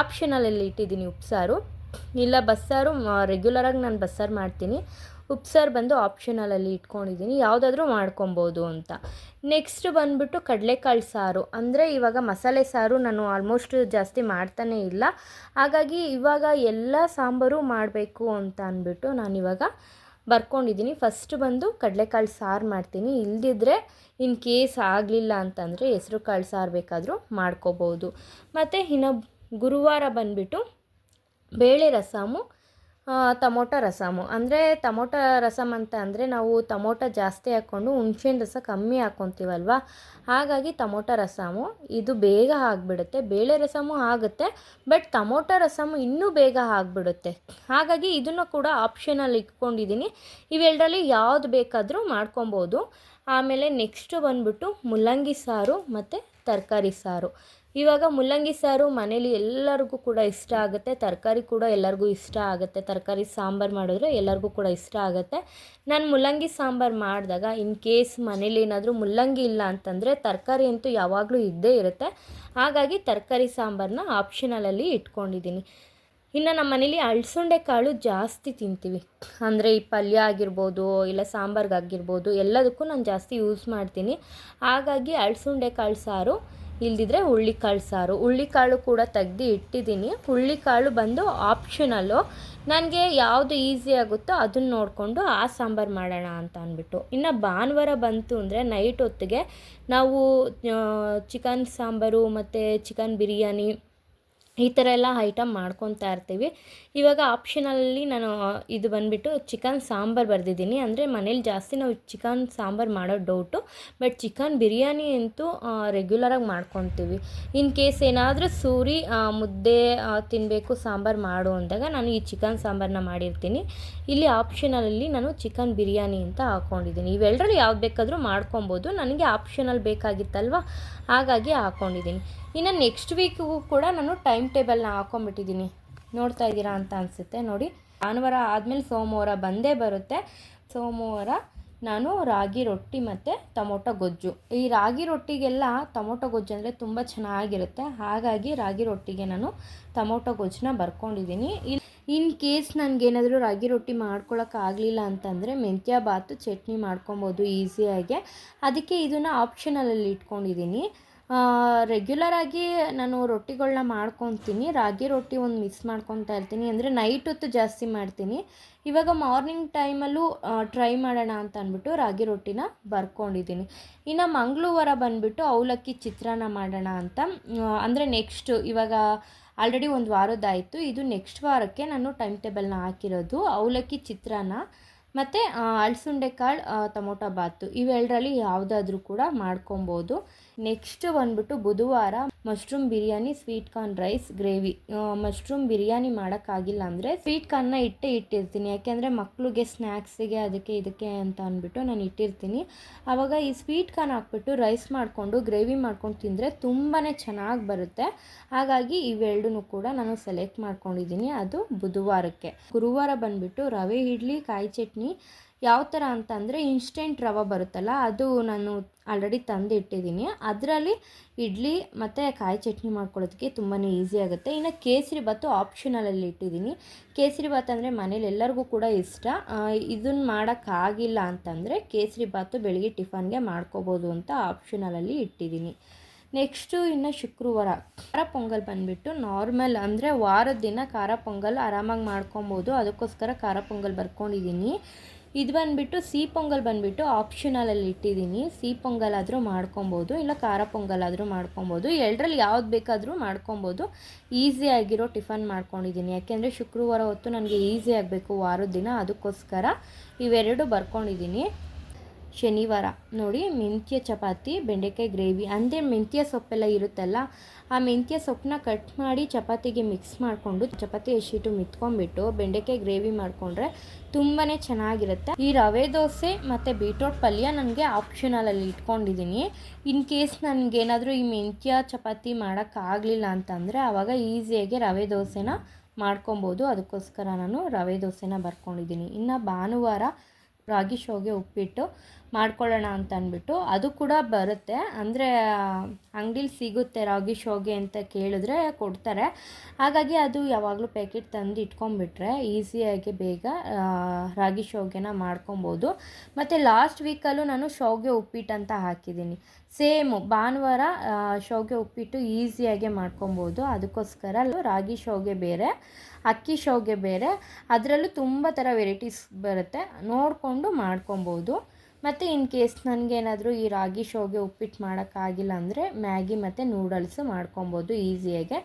Speaker 2: ಆಪ್ಷನಲಲ್ಲಿ ಇಟ್ಟಿದ್ದೀನಿ ಉಪ್ಸಾರು ಇಲ್ಲ ಬಸ್ಸಾರು ರೆಗ್ಯುಲರಾಗಿ ನಾನು ಬಸ್ಸಾರು ಮಾಡ್ತೀನಿ. ಉಪ್ಸಾರು ಬಂದು ಆಪ್ಷನಲಲ್ಲಿ ಇಟ್ಕೊಂಡಿದ್ದೀನಿ. ಯಾವುದಾದ್ರೂ ಮಾಡ್ಕೊಬೋದು ಅಂತ. ನೆಕ್ಸ್ಟ್ ಬಂದುಬಿಟ್ಟು ಕಡಲೆಕಾಳು ಸಾರು. ಅಂದರೆ ಇವಾಗ ಮಸಾಲೆ ಸಾರು ನಾನು ಆಲ್ಮೋಸ್ಟ್ ಜಾಸ್ತಿ ಮಾಡ್ತಾನೇ ಇಲ್ಲ. ಹಾಗಾಗಿ ಇವಾಗ ಎಲ್ಲ ಸಾಂಬಾರು ಮಾಡಬೇಕು ಅಂತ ಅಂದ್ಬಿಟ್ಟು ಇವಾಗ ಬರ್ಕೊಂಡಿದ್ದೀನಿ. ಫಸ್ಟ್ ಬಂದು ಕಡಲೆಕಾಳು ಸಾರು ಮಾಡ್ತೀನಿ. ಇಲ್ದಿದ್ರೆ ಇನ್ ಕೇಸ್ ಆಗಲಿಲ್ಲ ಅಂತಂದರೆ ಹೆಸ್ರು ಕಾಳು ಸಾರು ಬೇಕಾದರೂ ಮಾಡ್ಕೋಬೋದು. ಮತ್ತು ಇನ್ನು ಗುರುವಾರ ಬಂದುಬಿಟ್ಟು ಬೇಳೆ ರಸಮು ಟಮೊಟೊ ರಸಮು. ಅಂದರೆ ಟೊಮೊಟೊ ರಸಮ್ ಅಂತ ಅಂದರೆ ನಾವು ಟೊಮೊಟೊ ಜಾಸ್ತಿ ಹಾಕ್ಕೊಂಡು ಹುಣ್ಸೆನ ರಸ ಕಮ್ಮಿ ಹಾಕ್ಕೊತೀವಲ್ವ ಹಾಗಾಗಿ ಟೊಮೊಟೊ ರಸಮು ಇದು ಬೇಗ ಆಗಿಬಿಡುತ್ತೆ. ಬೇಳೆ ರಸಮು ಆಗುತ್ತೆ, ಬಟ್ ಟಮೊಟೊ ರಸಮು ಇನ್ನೂ ಬೇಗ ಆಗಿಬಿಡುತ್ತೆ. ಹಾಗಾಗಿ ಇದನ್ನು ಕೂಡ ಆಪ್ಷನಲ್ಲಿ ಇಟ್ಕೊಂಡಿದ್ದೀನಿ. ಇವೆರಡರಲ್ಲಿ ಯಾವ್ದು ಬೇಕಾದರೂ ಮಾಡ್ಕೊಬೋದು. ಆಮೇಲೆ ನೆಕ್ಸ್ಟು ಬಂದುಬಿಟ್ಟು ಮುಲ್ಲಂಗಿ ಸಾರು ಮತ್ತು ತರಕಾರಿ ಸಾರು. ಇವಾಗ ಮುಲ್ಲಂಗಿ ಸಾರು ಮನೇಲಿ ಎಲ್ಲರಿಗೂ ಕೂಡ ಇಷ್ಟ ಆಗುತ್ತೆ. ತರಕಾರಿ ಕೂಡ ಎಲ್ಲರಿಗೂ ಇಷ್ಟ ಆಗುತ್ತೆ. ತರಕಾರಿ ಸಾಂಬಾರು ಮಾಡಿದ್ರೆ ಎಲ್ಲರಿಗೂ ಕೂಡ ಇಷ್ಟ ಆಗುತ್ತೆ. ನಾನು ಮುಲ್ಲಂಗಿ ಸಾಂಬಾರು ಮಾಡಿದಾಗ ಇನ್ ಕೇಸ್ ಮನೇಲಿ ಏನಾದರೂ ಮುಲ್ಲಂಗಿ ಇಲ್ಲ ಅಂತಂದರೆ ತರಕಾರಿ ಅಂತೂ ಯಾವಾಗಲೂ ಇದ್ದೇ ಇರುತ್ತೆ. ಹಾಗಾಗಿ ತರಕಾರಿ ಸಾಂಬಾರನ್ನ ಆಪ್ಷನಲಲ್ಲಿ ಇಟ್ಕೊಂಡಿದ್ದೀನಿ. ಇನ್ನು ನಮ್ಮ ಮನೇಲಿ ಅಳ್ಸೊಂಡೆ ಕಾಳು ಜಾಸ್ತಿ ತಿಂತೀವಿ. ಅಂದರೆ ಈ ಪಲ್ಯ ಆಗಿರ್ಬೋದು, ಇಲ್ಲ ಸಾಂಬಾರ್ಗಾಗಿರ್ಬೋದು, ಎಲ್ಲದಕ್ಕೂ ನಾನು ಜಾಸ್ತಿ ಯೂಸ್ ಮಾಡ್ತೀನಿ. ಹಾಗಾಗಿ ಅಳಸಂಡೆ ಕಾಳು ಸಾರು ಇಲ್ದಿದ್ರೆ ಹುಳ್ಳಿಕಾಳು ಸಾರು. ಹುಳ್ಳಿಕಾಳು ಕೂಡ ತೆಗ್ದು ಇಟ್ಟಿದ್ದೀನಿ. ಹುಳ್ಳಿಕಾಳು ಬಂದು ಆಪ್ಷನಲ್ಲು ನನಗೆ ಯಾವುದು ಈಸಿ ಆಗುತ್ತೋ ಅದನ್ನ ನೋಡಿಕೊಂಡು ಆ ಸಾಂಬಾರು ಮಾಡೋಣ ಅಂತ ಅಂದ್ಬಿಟ್ಟು. ಇನ್ನು ಭಾನುವಾರ ಬಂತು ಅಂದರೆ ನೈಟ್ ಹೊತ್ತಿಗೆ ನಾವು ಚಿಕನ್ ಸಾಂಬಾರು ಮತ್ತು ಚಿಕನ್ ಬಿರಿಯಾನಿ ಈ ಥರ ಎಲ್ಲ ಐಟಮ್ ಮಾಡ್ಕೊತಾ ಇರ್ತೀವಿ. ಇವಾಗ ಆಪ್ಷನಲ್ಲಿ ನಾನು ಇದು ಬಂದುಬಿಟ್ಟು ಚಿಕನ್ ಸಾಂಬಾರು ಬರೆದಿದ್ದೀನಿ. ಅಂದರೆ ಮನೇಲಿ ಜಾಸ್ತಿ ನಾವು ಚಿಕನ್ ಸಾಂಬಾರು ಮಾಡೋ ಡೌಟು ಬಟ್ ಚಿಕನ್ ಬಿರಿಯಾನಿ ಅಂತೂ ರೆಗ್ಯುಲರಾಗಿ ಮಾಡ್ಕೊತೀವಿ ಇನ್ ಕೇಸ್ ಏನಾದರೂ ಸೂರಿ ಮುದ್ದೆ ತಿನ್ನಬೇಕು ಸಾಂಬಾರು ಮಾಡು ಅಂದಾಗ ನಾನು ಈ ಚಿಕನ್ ಸಾಂಬಾರನ್ನ ಮಾಡಿರ್ತೀನಿ. ಇಲ್ಲಿ ಆಪ್ಷನಲ್ಲಿ ನಾನು ಚಿಕನ್ ಬಿರಿಯಾನಿ ಅಂತ ಹಾಕ್ಕೊಂಡಿದ್ದೀನಿ ಇವೆಲ್ಲರೂ ಯಾವ್ದು ಬೇಕಾದರೂ ಮಾಡ್ಕೊಬೋದು ನನಗೆ ಆಪ್ಷನಲ್ ಬೇಕಾಗಿತ್ತಲ್ವ? ಹಾಗಾಗಿ ಹಾಕ್ಕೊಂಡಿದ್ದೀನಿ ಇನ್ನು ನೆಕ್ಸ್ಟ್ ವೀಕ್ಗೂ ಕೂಡ ನಾನು ಟೈಮ್ ಟೇಬಲ್ನ ಹಾಕೊಂಬಿಟ್ಟಿದ್ದೀನಿ ನೋಡ್ತಾ ಇದ್ದೀರಾ ಅಂತ ಅನಿಸುತ್ತೆ, ನೋಡಿ. ಭಾನುವಾರ ಆದಮೇಲೆ ಸೋಮವಾರ ಬಂದೇ ಬರುತ್ತೆ. ಸೋಮವಾರ ನಾನು ರಾಗಿ ರೊಟ್ಟಿ ಮತ್ತು ಟೊಮೊಟೊ ಗೊಜ್ಜು. ಈ ರಾಗಿ ರೊಟ್ಟಿಗೆಲ್ಲ ಟೊಮೊಟೊ ಗೊಜ್ಜು ಅಂದರೆ ತುಂಬ ಚೆನ್ನಾಗಿರುತ್ತೆ. ಹಾಗಾಗಿ ರಾಗಿ ರೊಟ್ಟಿಗೆ ನಾನು ಟೊಮೊಟೊ ಗೊಜ್ಜನ್ನ ಬರ್ಕೊಂಡಿದ್ದೀನಿ ಇನ್ ಕೇಸ್ ನನಗೇನಾದರೂ ರಾಗಿ ರೊಟ್ಟಿ ಮಾಡ್ಕೊಳ್ಳೋಕ್ಕಾಗಲಿಲ್ಲ ಅಂತಂದರೆ ಮೆಂತ್ಯ ಬಾತು ಚಟ್ನಿ ಮಾಡ್ಕೊಬೋದು ಈಸಿಯಾಗಿ ಅದಕ್ಕೆ ಇದನ್ನು ಆಪ್ಷನಲಲ್ಲಿ ಇಟ್ಕೊಂಡಿದ್ದೀನಿ ರೆಗ್ಯುಲರ್ ಆಗಿ ನಾನು ರೊಟ್ಟಿಗಳನ್ನ ಮಾಡ್ಕೊತೀನಿ. ರಾಗಿ ರೊಟ್ಟಿ ಒಂದು ಮಿಕ್ಸ್ ಮಾಡ್ಕೊತಾ ಇರ್ತೀನಿ. ಅಂದರೆ ನೈಟ್ ಹೊತ್ತು ಜಾಸ್ತಿ ಮಾಡ್ತೀನಿ. ಇವಾಗ ಮಾರ್ನಿಂಗ್ ಟೈಮಲ್ಲೂ ಟ್ರೈ ಮಾಡೋಣ ಅಂತ ಅಂದ್ಬಿಟ್ಟು ರಾಗಿ ರೊಟ್ಟಿನ ಬರ್ಕೊಂಡಿದ್ದೀನಿ. ಇನ್ನು ಮಂಗಳವಾರ ಬಂದುಬಿಟ್ಟು ಅವಲಕ್ಕಿ ಚಿತ್ರಾನ್ನ ಮಾಡೋಣ ಅಂತ. ಅಂದರೆ ನೆಕ್ಸ್ಟು ಇವಾಗ ಆಲ್ರೆಡಿ ಒಂದು ವಾರದ್ದಾಯಿತು. ಇದು ನೆಕ್ಸ್ಟ್ ವಾರಕ್ಕೆ ನಾನು ಟೈಮ್ ಟೇಬಲ್ನ ಹಾಕಿರೋದು. ಅವಲಕ್ಕಿ ಚಿತ್ರಾನ್ನ ಮತ್ತು ಅಳಸುಂಡೆ ಕಾಳು ಟೊಮೊಟೊ ಬಾತು. ಇವೆರಡರಲ್ಲಿ ಯಾವುದಾದ್ರೂ ಕೂಡ ಮಾಡ್ಕೊಬೋದು. ನೆಕ್ಸ್ಟ್ ಬಂದ್ಬಿಟ್ಟು ಬುಧವಾರ mushroom biryani, sweet corn rice, gravy. Mushroom biryani ಮಾಡೋಕ್ಕಾಗಿಲ್ಲ ಅಂದರೆ ಸ್ವೀಟ್ ಕಾರ್ನ್ನ ಇಟ್ಟೇ ಇಟ್ಟಿರ್ತೀನಿ. ಯಾಕೆಂದರೆ ಮಕ್ಕಳಿಗೆ ಸ್ನ್ಯಾಕ್ಸಿಗೆ ಅದಕ್ಕೆ ಇದಕ್ಕೆ ಅಂತ ಅಂದ್ಬಿಟ್ಟು ನಾನು ಇಟ್ಟಿರ್ತೀನಿ. ಆವಾಗ ಈ ಸ್ವೀಟ್ ಕಾರ್ನ್ ಹಾಕ್ಬಿಟ್ಟು ರೈಸ್ ಮಾಡಿಕೊಂಡು, ಗ್ರೇವಿ ಮಾಡ್ಕೊಂಡು ತಿಂದರೆ ತುಂಬಾ ಚೆನ್ನಾಗಿ ಬರುತ್ತೆ. ಹಾಗಾಗಿ ಇವೆರಡೂ ಕೂಡ ನಾನು ಸೆಲೆಕ್ಟ್ ಮಾಡ್ಕೊಂಡಿದ್ದೀನಿ. ಅದು ಬುಧವಾರಕ್ಕೆ. ಗುರುವಾರ ಬಂದುಬಿಟ್ಟು ರವೆ, ಇಡ್ಲಿ, ಕಾಯಿ ಚಟ್ನಿ ಯಾವ ಥರ ಅಂತಂದರೆ ಇನ್ಸ್ಟೆಂಟ್ ರವೆ ಬರುತ್ತಲ್ಲ, ಅದು ನಾನು ಆಲ್ರೆಡಿ ತಂದು ಇಟ್ಟಿದ್ದೀನಿ ಅದರಲ್ಲಿ ಇಡ್ಲಿ ಮತ್ತು ಕಾಯಿ ಚಟ್ನಿ ಮಾಡ್ಕೊಳ್ಳೋದಕ್ಕೆ ತುಂಬಾ ಈಸಿ ಆಗುತ್ತೆ. ಇನ್ನು ಕೇಸರಿ ಭಾತು ಆಪ್ಷನಲಲ್ಲಿ ಇಟ್ಟಿದ್ದೀನಿ. ಕೇಸರಿ ಭಾತ್ ಅಂದರೆ ಮನೇಲಿ ಎಲ್ಲರಿಗೂ ಕೂಡ ಇಷ್ಟ. ಇದನ್ನು ಮಾಡೋಕ್ಕಾಗಿಲ್ಲ ಅಂತಂದರೆ ಕೇಸರಿ ಭಾತು ಬೆಳಿಗ್ಗೆ ಟಿಫನ್ಗೆ ಮಾಡ್ಕೋಬೋದು ಅಂತ ಆಪ್ಷನಲಲ್ಲಿ ಇಟ್ಟಿದ್ದೀನಿ. ನೆಕ್ಸ್ಟು ಇನ್ನು ಶುಕ್ರವಾರ. ಖಾರ ಪೊಂಗಲ್ ಬಂದುಬಿಟ್ಟು ನಾರ್ಮಲ್ ಅಂದರೆ ವಾರದ ದಿನ ಖಾರ ಪೊಂಗಲ್ ಆರಾಮಾಗಿ ಮಾಡ್ಕೊಬೋದು. ಅದಕ್ಕೋಸ್ಕರ ಖಾರ ಪೊಂಗಲ್ ಬರ್ಕೊಂಡಿದ್ದೀನಿ. ಇದು ಬಂದುಬಿಟ್ಟು ಸಿಹಿ ಪೊಂಗಲ್ ಬಂದುಬಿಟ್ಟು ಆಪ್ಷನಲಲ್ಲಿ ಇಟ್ಟಿದ್ದೀನಿ. ಸಿಹಿ ಪೊಂಗಲ್ ಆದರೂ ಮಾಡ್ಕೊಬೋದು, ಇಲ್ಲ ಖಾರ ಪೊಂಗಲ್ ಆದರೂ ಮಾಡ್ಕೊಬೋದು, ಎರಡರಲ್ಲಿ ಯಾವ್ದು ಬೇಕಾದರೂ ಮಾಡ್ಕೊಬೋದು. ಈಸಿ ಆಗಿರೋ ಟಿಫನ್ ಮಾಡ್ಕೊಂಡಿದ್ದೀನಿ. ಯಾಕೆಂದರೆ ಶುಕ್ರವಾರ ಹೊತ್ತು ನನಗೆ ಈಸಿ ಆಗಬೇಕು ವಾರದ ದಿನ, ಅದಕ್ಕೋಸ್ಕರ ಇವೆರಡು ಬರ್ಕೊಂಡಿದ್ದೀನಿ. ಶನಿವಾರ. ನೋಡಿ, ಮೆಂತ್ಯ ಚಪಾತಿ, ಬೆಂಡೆಕಾಯಿ ಗ್ರೇವಿ. ಅಂದರೆ ಮೆಂತ್ಯ ಸೊಪ್ಪೆಲ್ಲ ಇರುತ್ತಲ್ಲ, ಆ ಮೆಂತ್ಯ ಸೊಪ್ಪನ್ನ ಕಟ್ ಮಾಡಿ ಚಪಾತಿಗೆ ಮಿಕ್ಸ್ ಮಾಡಿಕೊಂಡು ಚಪಾತಿ ಹಸಿಟ್ಟು ಮಿತ್ಕೊಂಡ್ಬಿಟ್ಟು ಬೆಂಡೆಕಾಯಿ ಗ್ರೇವಿ ಮಾಡಿಕೊಂಡ್ರೆ ತುಂಬಾ ಚೆನ್ನಾಗಿರುತ್ತೆ. ಈ ರವೆ ದೋಸೆ ಮತ್ತು ಬೀಟ್ರೋಟ್ ಪಲ್ಯ ನನಗೆ ಆಪ್ಷನಲಲ್ಲಿ ಇಟ್ಕೊಂಡಿದ್ದೀನಿ ಇನ್ ಕೇಸ್ ನನಗೇನಾದರೂ ಈ ಮೆಂತ್ಯ ಚಪಾತಿ ಮಾಡೋಕ್ಕಾಗಲಿಲ್ಲ ಅಂತಂದರೆ ಆವಾಗ ಈಸಿಯಾಗಿ ರವೆ ದೋಸೆನ ಮಾಡ್ಕೊಬೋದು. ಅದಕ್ಕೋಸ್ಕರ ನಾನು ರವೆ ದೋಸೆನ ಬರ್ಕೊಂಡಿದ್ದೀನಿ ಇನ್ನು ಭಾನುವಾರ ರಾಗಿ ಶೋಗೆ ಉಪ್ಪಿಟ್ಟು ಮಾಡ್ಕೊಳ್ಳೋಣ ಅಂತ ಅಂದ್ಬಿಟ್ಟು ಅದು ಕೂಡ ಬರುತ್ತೆ. ಅಂದರೆ ಅಂಗಡೀಲಿ ಸಿಗುತ್ತೆ ರಾಗಿ ಶೋಗೆ ಅಂತ ಕೇಳಿದ್ರೆ ಕೊಡ್ತಾರೆ. ಹಾಗಾಗಿ ಅದು ಯಾವಾಗಲೂ ಪ್ಯಾಕೆಟ್ ತಂದು ಇಟ್ಕೊಂಡ್ಬಿಟ್ರೆ ಈಸಿಯಾಗಿ ಬೇಗ ರಾಗಿ ಶೋಗೆನ ಮಾಡ್ಕೊಬೋದು. ಮತ್ತು ಲಾಸ್ಟ್ ವೀಕಲ್ಲೂ ನಾನು ಶೋಗೆ ಉಪ್ಪಿಟ್ಟು ಅಂತ ಹಾಕಿದ್ದೀನಿ. ಸೇಮು, ಭಾನುವಾರ ಶೋಗೆ ಉಪ್ಪಿಟ್ಟು ಈಸಿಯಾಗಿ ಮಾಡ್ಕೊಬೋದು. ಅದಕ್ಕೋಸ್ಕರ ರಾಗಿ ಶೋಗೆ ಬೇರೆ, ಅಕ್ಕಿ ಶೋಗೆ ಬೇರೆ. ಅದರಲ್ಲೂ ತುಂಬ ಥರ ವೆರೈಟೀಸ್ ಬರುತ್ತೆ. ನೋಡಿಕೊಂಡು ಮಾಡ್ಕೊಬೋದು. ಮತ್ತು ಇನ್ ಕೇಸ್ ನನಗೇನಾದರೂ ಈ ರಾಗಿ ಶೋಗೆ ಉಪ್ಪಿಟ್ಟು ಮಾಡೋಕ್ಕಾಗಿಲ್ಲ ಅಂದರೆ ಮ್ಯಾಗಿ ಮತ್ತು ನೂಡಲ್ಸ್ ಮಾಡ್ಕೊಬೋದು ಈಸಿಯಾಗೆ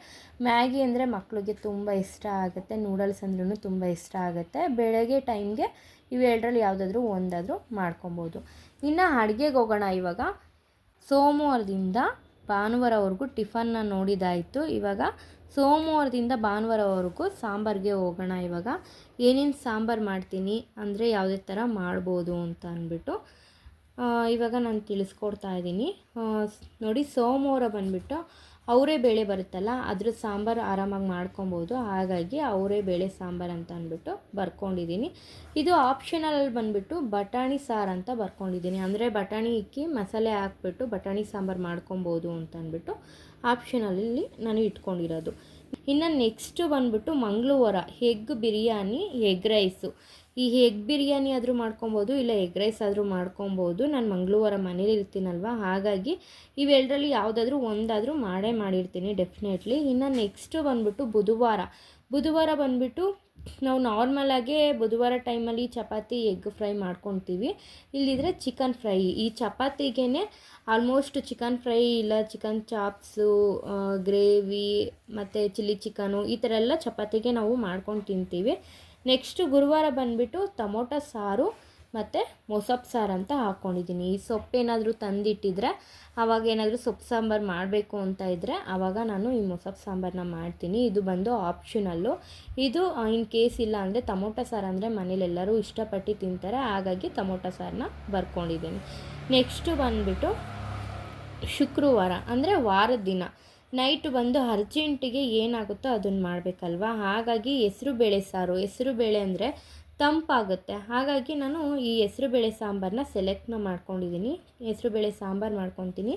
Speaker 2: ಮ್ಯಾಗಿ ಅಂದರೆ ಮಕ್ಕಳಿಗೆ ತುಂಬ ಇಷ್ಟ ಆಗುತ್ತೆ ನೂಡಲ್ಸ್ ಅಂದ್ರೂ ತುಂಬ ಇಷ್ಟ ಆಗುತ್ತೆ. ಬೆಳಗ್ಗೆ ಟೈಮ್ಗೆ ಇವೆರಡರಲ್ಲಿ ಯಾವುದಾದ್ರೂ ಒಂದಾದರೂ ಮಾಡ್ಕೊಬೋದು. ಇನ್ನು ಅಡುಗೆಗೆ ಹೋಗೋಣ ಇವಾಗ. ಸೋಮವಾರದಿಂದ ಭಾನುವಾರವರೆಗೂ ಟಿಫನ್ನ ನೋಡಿದಾಯಿತು. ಇವಾಗ ಸೋಮವಾರದಿಂದ ಭಾನುವಾರವರೆಗೂ ಸಾಂಬಾರಿಗೆ ಹೋಗೋಣ. ಇವಾಗ ಏನೇನು ಸಾಂಬಾರು ಮಾಡ್ತೀನಿ ಅಂದರೆ ಯಾವುದೇ ಥರ ಮಾಡ್ಬೋದು ಅಂತ ಅಂದ್ಬಿಟ್ಟು ಇವಾಗ ನಾನು ತಿಳಿಸ್ಕೊಡ್ತಾ ಇದ್ದೀನಿ. ನೋಡಿ ಸೋಮವಾರ ಬಂದುಬಿಟ್ಟು ಅವರೇ ಬೇಳೆ ಬರುತ್ತಲ್ಲ ಅದ್ರ ಸಾಂಬಾರು ಆರಾಮಾಗಿ ಮಾಡ್ಕೊಬೋದು. ಹಾಗಾಗಿ ಅವರೇ ಬೇಳೆ ಸಾಂಬಾರು ಅಂತ ಅಂದ್ಬಿಟ್ಟು ಬರ್ಕೊಂಡಿದ್ದೀನಿ. ಇದು ಆಪ್ಷನಲ್ ಬಂದುಬಿಟ್ಟು ಬಟಾಣಿ ಸಾರು ಅಂತ ಬರ್ಕೊಂಡಿದ್ದೀನಿ. ಅಂದರೆ ಬಟಾಣಿ ಇಕ್ಕಿ, ಮಸಾಲೆ ಹಾಕ್ಬಿಟ್ಟು ಬಟಾಣಿ ಸಾಂಬಾರು ಮಾಡ್ಕೊಬೋದು ಅಂತ ಅಂದ್ಬಿಟ್ಟು ಆಪ್ಷನಲ್ಲಿ ನಾನು ಇಟ್ಕೊಂಡಿರೋದು. ಇನ್ನು ನೆಕ್ಸ್ಟು ಬಂದ್ಬಿಟ್ಟು ಮಂಗಳವಾರ, ಎಗ್ ಬಿರಿಯಾನಿ, ಎಗ್ ರೈಸು ಈ ಎಗ್ ಬಿರಿಯಾನಿ ಆದರೂ ಮಾಡ್ಕೊಬೋದು, ಇಲ್ಲ ಎಗ್ ರೈಸ್ ಆದರೂ ಮಾಡ್ಕೊಬೋದು. ನಾನು ಮಂಗಳವಾರ ಮನೇಲಿ ಇರ್ತೀನಲ್ವ? ಹಾಗಾಗಿ ಇವೆರಡರಲ್ಲಿ ಯಾವುದಾದ್ರೂ ಒಂದಾದರೂ ಮಾಡೇ ಮಾಡಿರ್ತೀನಿ ಡೆಫಿನೆಟ್ಲಿ ಇನ್ನು ನೆಕ್ಸ್ಟು ಬಂದುಬಿಟ್ಟು ಬುಧವಾರ. ಬುಧವಾರ ಬಂದುಬಿಟ್ಟು ನಾವು ನಾರ್ಮಲಾಗೆ ಬುಧವಾರ ಟೈಮಲ್ಲಿ ಚಪಾತಿ, ಎಗ್ ಫ್ರೈ ಮಾಡ್ಕೊತೀವಿ. ಇಲ್ಲಿದ್ರೆ ಚಿಕನ್ ಫ್ರೈ ಈ ಚಪಾತಿಗೇ ಆಲ್ಮೋಸ್ಟ್ ಚಿಕನ್ ಫ್ರೈ ಇಲ್ಲ ಚಿಕನ್ ಚಾಪ್ಸು ಗ್ರೇವಿ ಮತ್ತು ಚಿಲ್ಲಿ ಚಿಕನು ಈ ಥರ ಎಲ್ಲ ಚಪಾತಿಗೆ ನಾವು ಮಾಡ್ಕೊಂಡು ತಿಂತೀವಿ. ನೆಕ್ಸ್ಟು ಗುರುವಾರ ಬಂದುಬಿಟ್ಟು ಟೊಮೊಟೊ ಸಾರು ಮತ್ತು ಮೊಸಪ್ಪು ಸಾರು ಅಂತ ಹಾಕ್ಕೊಂಡಿದ್ದೀನಿ ಈ ಸೊಪ್ಪೇನಾದರೂ ತಂದಿಟ್ಟಿದ್ರೆ ಆವಾಗ ಏನಾದರೂ ಸೊಪ್ಪು ಸಾಂಬಾರು ಮಾಡಬೇಕು ಅಂತ ಇದ್ದರೆ ಆವಾಗ ನಾನು ಈ ಮೊಸಪ್ಪು ಸಾಂಬಾರನ್ನ ಮಾಡ್ತೀನಿ. ಇದು ಬಂದು ಆಪ್ಷನಲ್ಲು. ಇದು ಇನ್ ಕೇಸ್ ಇಲ್ಲ ಅಂದರೆ ಟೊಮೊಟೊ ಸಾರು ಅಂದರೆ ಮನೇಲಿ ಎಲ್ಲರೂ ಇಷ್ಟಪಟ್ಟು ತಿಂತಾರೆ. ಹಾಗಾಗಿ ಟೊಮೊಟೊ ಸಾರನ್ನ ಬರ್ಕೊಂಡಿದ್ದೀನಿ. ನೆಕ್ಸ್ಟು ಬಂದುಬಿಟ್ಟು ಶುಕ್ರವಾರ ಅಂದರೆ ವಾರದ ದಿನ. ನೈಟ್ ಬಂದು ಅರ್ಜೆಂಟಿಗೆ ಏನಾಗುತ್ತೋ ಅದನ್ನು ಮಾಡಬೇಕಲ್ವಾ? ಹಾಗಾಗಿ ಹೆಸರು ಬೇಳೆ ಸಾರು. ಹೆಸರು ಬೇಳೆ ಅಂದರೆ ತಂಪಾಗುತ್ತೆ. ಹಾಗಾಗಿ ನಾನು ಈ ಹೆಸ್ರುಬೇಳೆ ಸಾಂಬಾರನ್ನ ಸೆಲೆಕ್ಟ್ನ ಮಾಡ್ಕೊಂಡಿದ್ದೀನಿ. ಹೆಸ್ರುಬೇಳೆ ಸಾಂಬಾರು ಮಾಡ್ಕೊತೀನಿ.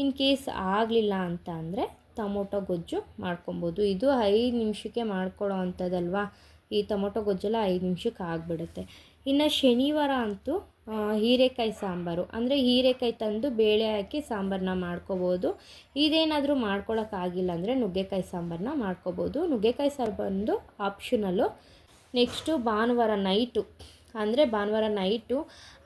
Speaker 2: ಇನ್ ಕೇಸ್ ಆಗಲಿಲ್ಲ ಅಂತ ಅಂದರೆ ಟೊಮೊಟೊ ಗೊಜ್ಜು ಮಾಡ್ಕೊಬೋದು. ಇದು ಐದು ನಿಮಿಷಕ್ಕೆ ಮಾಡ್ಕೊಳ್ಳೋ ಅಂಥದ್ದಲ್ವಾ? ಈ ಟೊಮೊಟೊ ಗೊಜ್ಜೆಲ್ಲ ಐದು ನಿಮಿಷಕ್ಕೆ ಆಗಿಬಿಡುತ್ತೆ. ಇನ್ನು ಶನಿವಾರ ಅಂತೂ ಹೀರೆಕಾಯಿ ಸಾಂಬಾರು. ಅಂದರೆ ಹೀರೆಕಾಯಿ ತಂದು ಬೇಳೆ ಹಾಕಿ ಸಾಂಬಾರನ್ನ ಮಾಡ್ಕೋಬೋದು. ಇದೇನಾದರೂ ಮಾಡ್ಕೊಳಕ್ಕಾಗಿಲ್ಲ ಅಂದರೆ ನುಗ್ಗೆಕಾಯಿ ಸಾಂಬಾರನ್ನ ಮಾಡ್ಕೋಬೋದು. ನುಗ್ಗೆಕಾಯಿ ಸಾರು ಬಂದು ಆಪ್ಷನಲ್ಲು ನೆಕ್ಸ್ಟು ಭಾನುವಾರ ನೈಟು ಅಂದರೆ ಭಾನುವಾರ ನೈಟು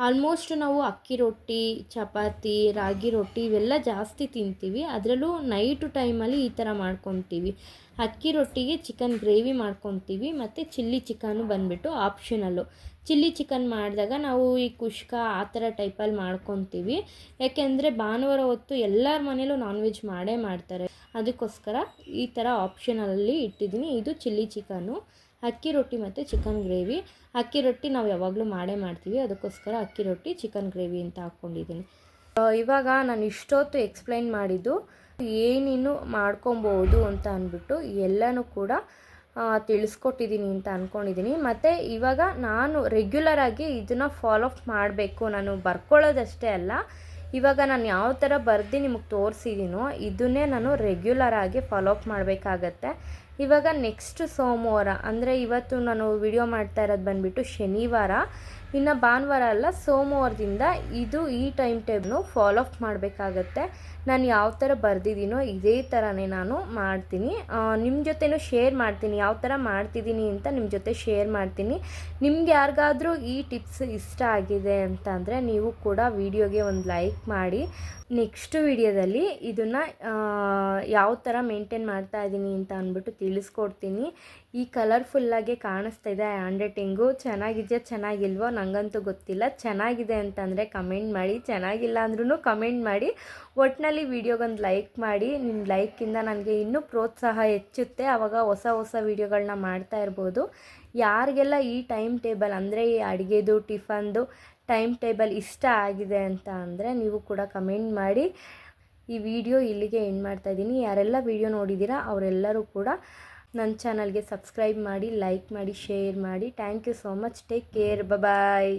Speaker 2: ಆಲ್ಮೋಸ್ಟ್ ನಾವು ಅಕ್ಕಿ ರೊಟ್ಟಿ, ಚಪಾತಿ, ರಾಗಿ ರೊಟ್ಟಿ ಇವೆಲ್ಲ ಜಾಸ್ತಿ ತಿಂತೀವಿ. ಅದರಲ್ಲೂ ನೈಟು ಟೈಮಲ್ಲಿ ಈ ಥರ ಮಾಡ್ಕೊತೀವಿ. ಅಕ್ಕಿ ರೊಟ್ಟಿಗೆ ಚಿಕನ್ ಗ್ರೇವಿ ಮಾಡ್ಕೊತೀವಿ ಮತ್ತು ಚಿಲ್ಲಿ ಚಿಕನು ಬಂದುಬಿಟ್ಟು ಆಪ್ಷನಲ್ಲು ಚಿಲ್ಲಿ ಚಿಕನ್ ಮಾಡಿದಾಗ ನಾವು ಈ ಕುಷ್ಕ ಆ ಥರ ಟೈಪಲ್ಲಿ ಮಾಡ್ಕೊತೀವಿ. ಯಾಕೆಂದರೆ ಭಾನುವಾರ ಹೊತ್ತು ಎಲ್ಲರ ಮನೇಲೂ ನಾನ್ ವೆಜ್ ಮಾಡೇ ಮಾಡ್ತಾರೆ. ಅದಕ್ಕೋಸ್ಕರ ಈ ಥರ ಆಪ್ಷನಲ್ಲಿ ಇಟ್ಟಿದ್ದೀನಿ. ಇದು ಚಿಲ್ಲಿ ಚಿಕನ್ನು ಅಕ್ಕಿ ರೊಟ್ಟಿ ಮತ್ತು ಚಿಕನ್ ಗ್ರೇವಿ ಅಕ್ಕಿ ರೊಟ್ಟಿ ನಾವು ಯಾವಾಗಲೂ ಮಾಡೇ ಮಾಡ್ತೀವಿ. ಅದಕ್ಕೋಸ್ಕರ ಅಕ್ಕಿ ರೊಟ್ಟಿ ಚಿಕನ್ ಗ್ರೇವಿ ಅಂತ ಹಾಕ್ಕೊಂಡಿದ್ದೀನಿ ಇವಾಗ ನಾನು ಇಷ್ಟೊತ್ತು ಎಕ್ಸ್ಪ್ಲೈನ್ ಮಾಡಿದ್ದು ಏನೇನು ಮಾಡ್ಕೊಬೋದು ಅಂತ ಅಂದ್ಬಿಟ್ಟು ಎಲ್ಲನೂ ಕೂಡ ತಿಳಿಸ್ಕೊಟ್ಟಿದ್ದೀನಿ ಅಂತ ಅಂದ್ಕೊಂಡಿದ್ದೀನಿ ಮತ್ತು ಇವಾಗ ನಾನು ರೆಗ್ಯುಲರ್ ಆಗಿ ಇದನ್ನು ಫಾಲೋ ಅಪ್ ಮಾಡಬೇಕು. ನಾನು ಬರ್ಕೊಳ್ಳೋದಷ್ಟೇ ಅಲ್ಲ. ಇವಾಗ ನಾನು ಯಾವ ಥರ ಬರೆದು ನಿಮಗೆ ತೋರಿಸಿದ್ದೀನೋ ಇದನ್ನೇ ನಾನು ರೆಗ್ಯುಲರ್ ಆಗಿ ಫಾಲೋ ಅಪ್ ಮಾಡಬೇಕಾಗತ್ತೆ. ಇವಾಗ ನೆಕ್ಸ್ಟ್ ಸೋಮವಾರ, ಅಂದರೆ ಇವತ್ತು ನಾನು ವಿಡಿಯೋ ಮಾಡ್ತಾ ಇರೋದು ಬಂದುಬಿಟ್ಟು ಶನಿವಾರ. ಇನ್ನು ಭಾನುವಾರ ಅಲ್ಲ, ಸೋಮವಾರದಿಂದ ಇದು ಈ ಟೈಮ್ ಟೇಬ್ನು ಫಾಲೋ ಅಪ್ ಮಾಡಬೇಕಾಗತ್ತೆ. ನಾನು ಯಾವ ಥರ ಬರೆದಿದ್ದೀನೋ ಇದೇ ಥರನೇ ನಾನು ಮಾಡ್ತೀನಿ. ನಿಮ್ಮ ಜೊತೆನೂ ಶೇರ್ ಮಾಡ್ತೀನಿ, ಯಾವ ಥರ ಮಾಡ್ತಿದ್ದೀನಿ ಅಂತ ನಿಮ್ಮ ಜೊತೆ ಶೇರ್ ಮಾಡ್ತೀನಿ. ನಿಮ್ಗೆ ಯಾರಿಗಾದರೂ ಈ ಟಿಪ್ಸ್ ಇಷ್ಟ ಆಗಿದೆ ಅಂತ ಅಂದರೆ ನೀವು ಕೂಡ ವಿಡಿಯೋಗೆ ಒಂದು ಲೈಕ್ ಮಾಡಿ. ನೆಕ್ಸ್ಟ್ ವಿಡಿಯೋದಲ್ಲಿ ಇದನ್ನು ಯಾವ ಥರ ಮೇಂಟೈನ್ ಮಾಡ್ತಾ ಇದ್ದೀನಿ ಅಂತ ಅಂದ್ಬಿಟ್ಟು ತಿಳಿಸ್ಕೊಡ್ತೀನಿ. ಈ ಕಲರ್ಫುಲ್ಲಾಗೆ ಕಾಣಿಸ್ತಾ ಇದೆ ಹ್ಯಾಂಡ್ ರೈಟಿಂಗು ಚೆನ್ನಾಗಿದೆಯಾ, ಚೆನ್ನಾಗಿಲ್ವೋ ನನಗಂತೂ ಗೊತ್ತಿಲ್ಲ. ಚೆನ್ನಾಗಿದೆ ಅಂತಂದರೆ ಕಮೆಂಟ್ ಮಾಡಿ. ಚೆನ್ನಾಗಿಲ್ಲ ಅಂದ್ರೂ ಕಮೆಂಟ್ ಮಾಡಿ. ಒಟ್ಟಿನಲ್ಲಿ ವಿಡಿಯೋಗೊಂದು ಲೈಕ್ ಮಾಡಿ. ನಿಮ್ಮ ಲೈಕಿಂದ ನನಗೆ ಇನ್ನೂ ಪ್ರೋತ್ಸಾಹ ಹೆಚ್ಚುತ್ತೆ. ಆವಾಗ ಹೊಸ ಹೊಸ ವಿಡಿಯೋಗಳನ್ನ ಮಾಡ್ತಾ ಇರ್ಬೋದು. ಯಾರಿಗೆಲ್ಲ ಈ ಟೈಮ್ ಟೇಬಲ್ ಅಂದರೆ ಈ ಅಡುಗೆದು, ಟಿಫನ್ದು ಟೈಮ್ ಟೇಬಲ್ ಇಷ್ಟ ಆಗಿದೆ ಅಂತ ಅಂದರೆ ನೀವು ಕೂಡ ಕಮೆಂಟ್ ಮಾಡಿ. ಈ ವಿಡಿಯೋ ಇಲ್ಲಿಗೆ ಎಂಡ್ ಮಾಡ್ತಾ ಇದ್ದೀನಿ. ಯಾರೆಲ್ಲ ವಿಡಿಯೋ ನೋಡಿದ್ದೀರಾ ಅವರೆಲ್ಲರೂ ಕೂಡ ನನ್ನ ಚಾನಲ್ಗೆ ಸಬ್ಸ್ಕ್ರೈಬ್ ಮಾಡಿ, ಲೈಕ್ ಮಾಡಿ, ಶೇರ್ ಮಾಡಿ. Thank you so much. Take care. Bye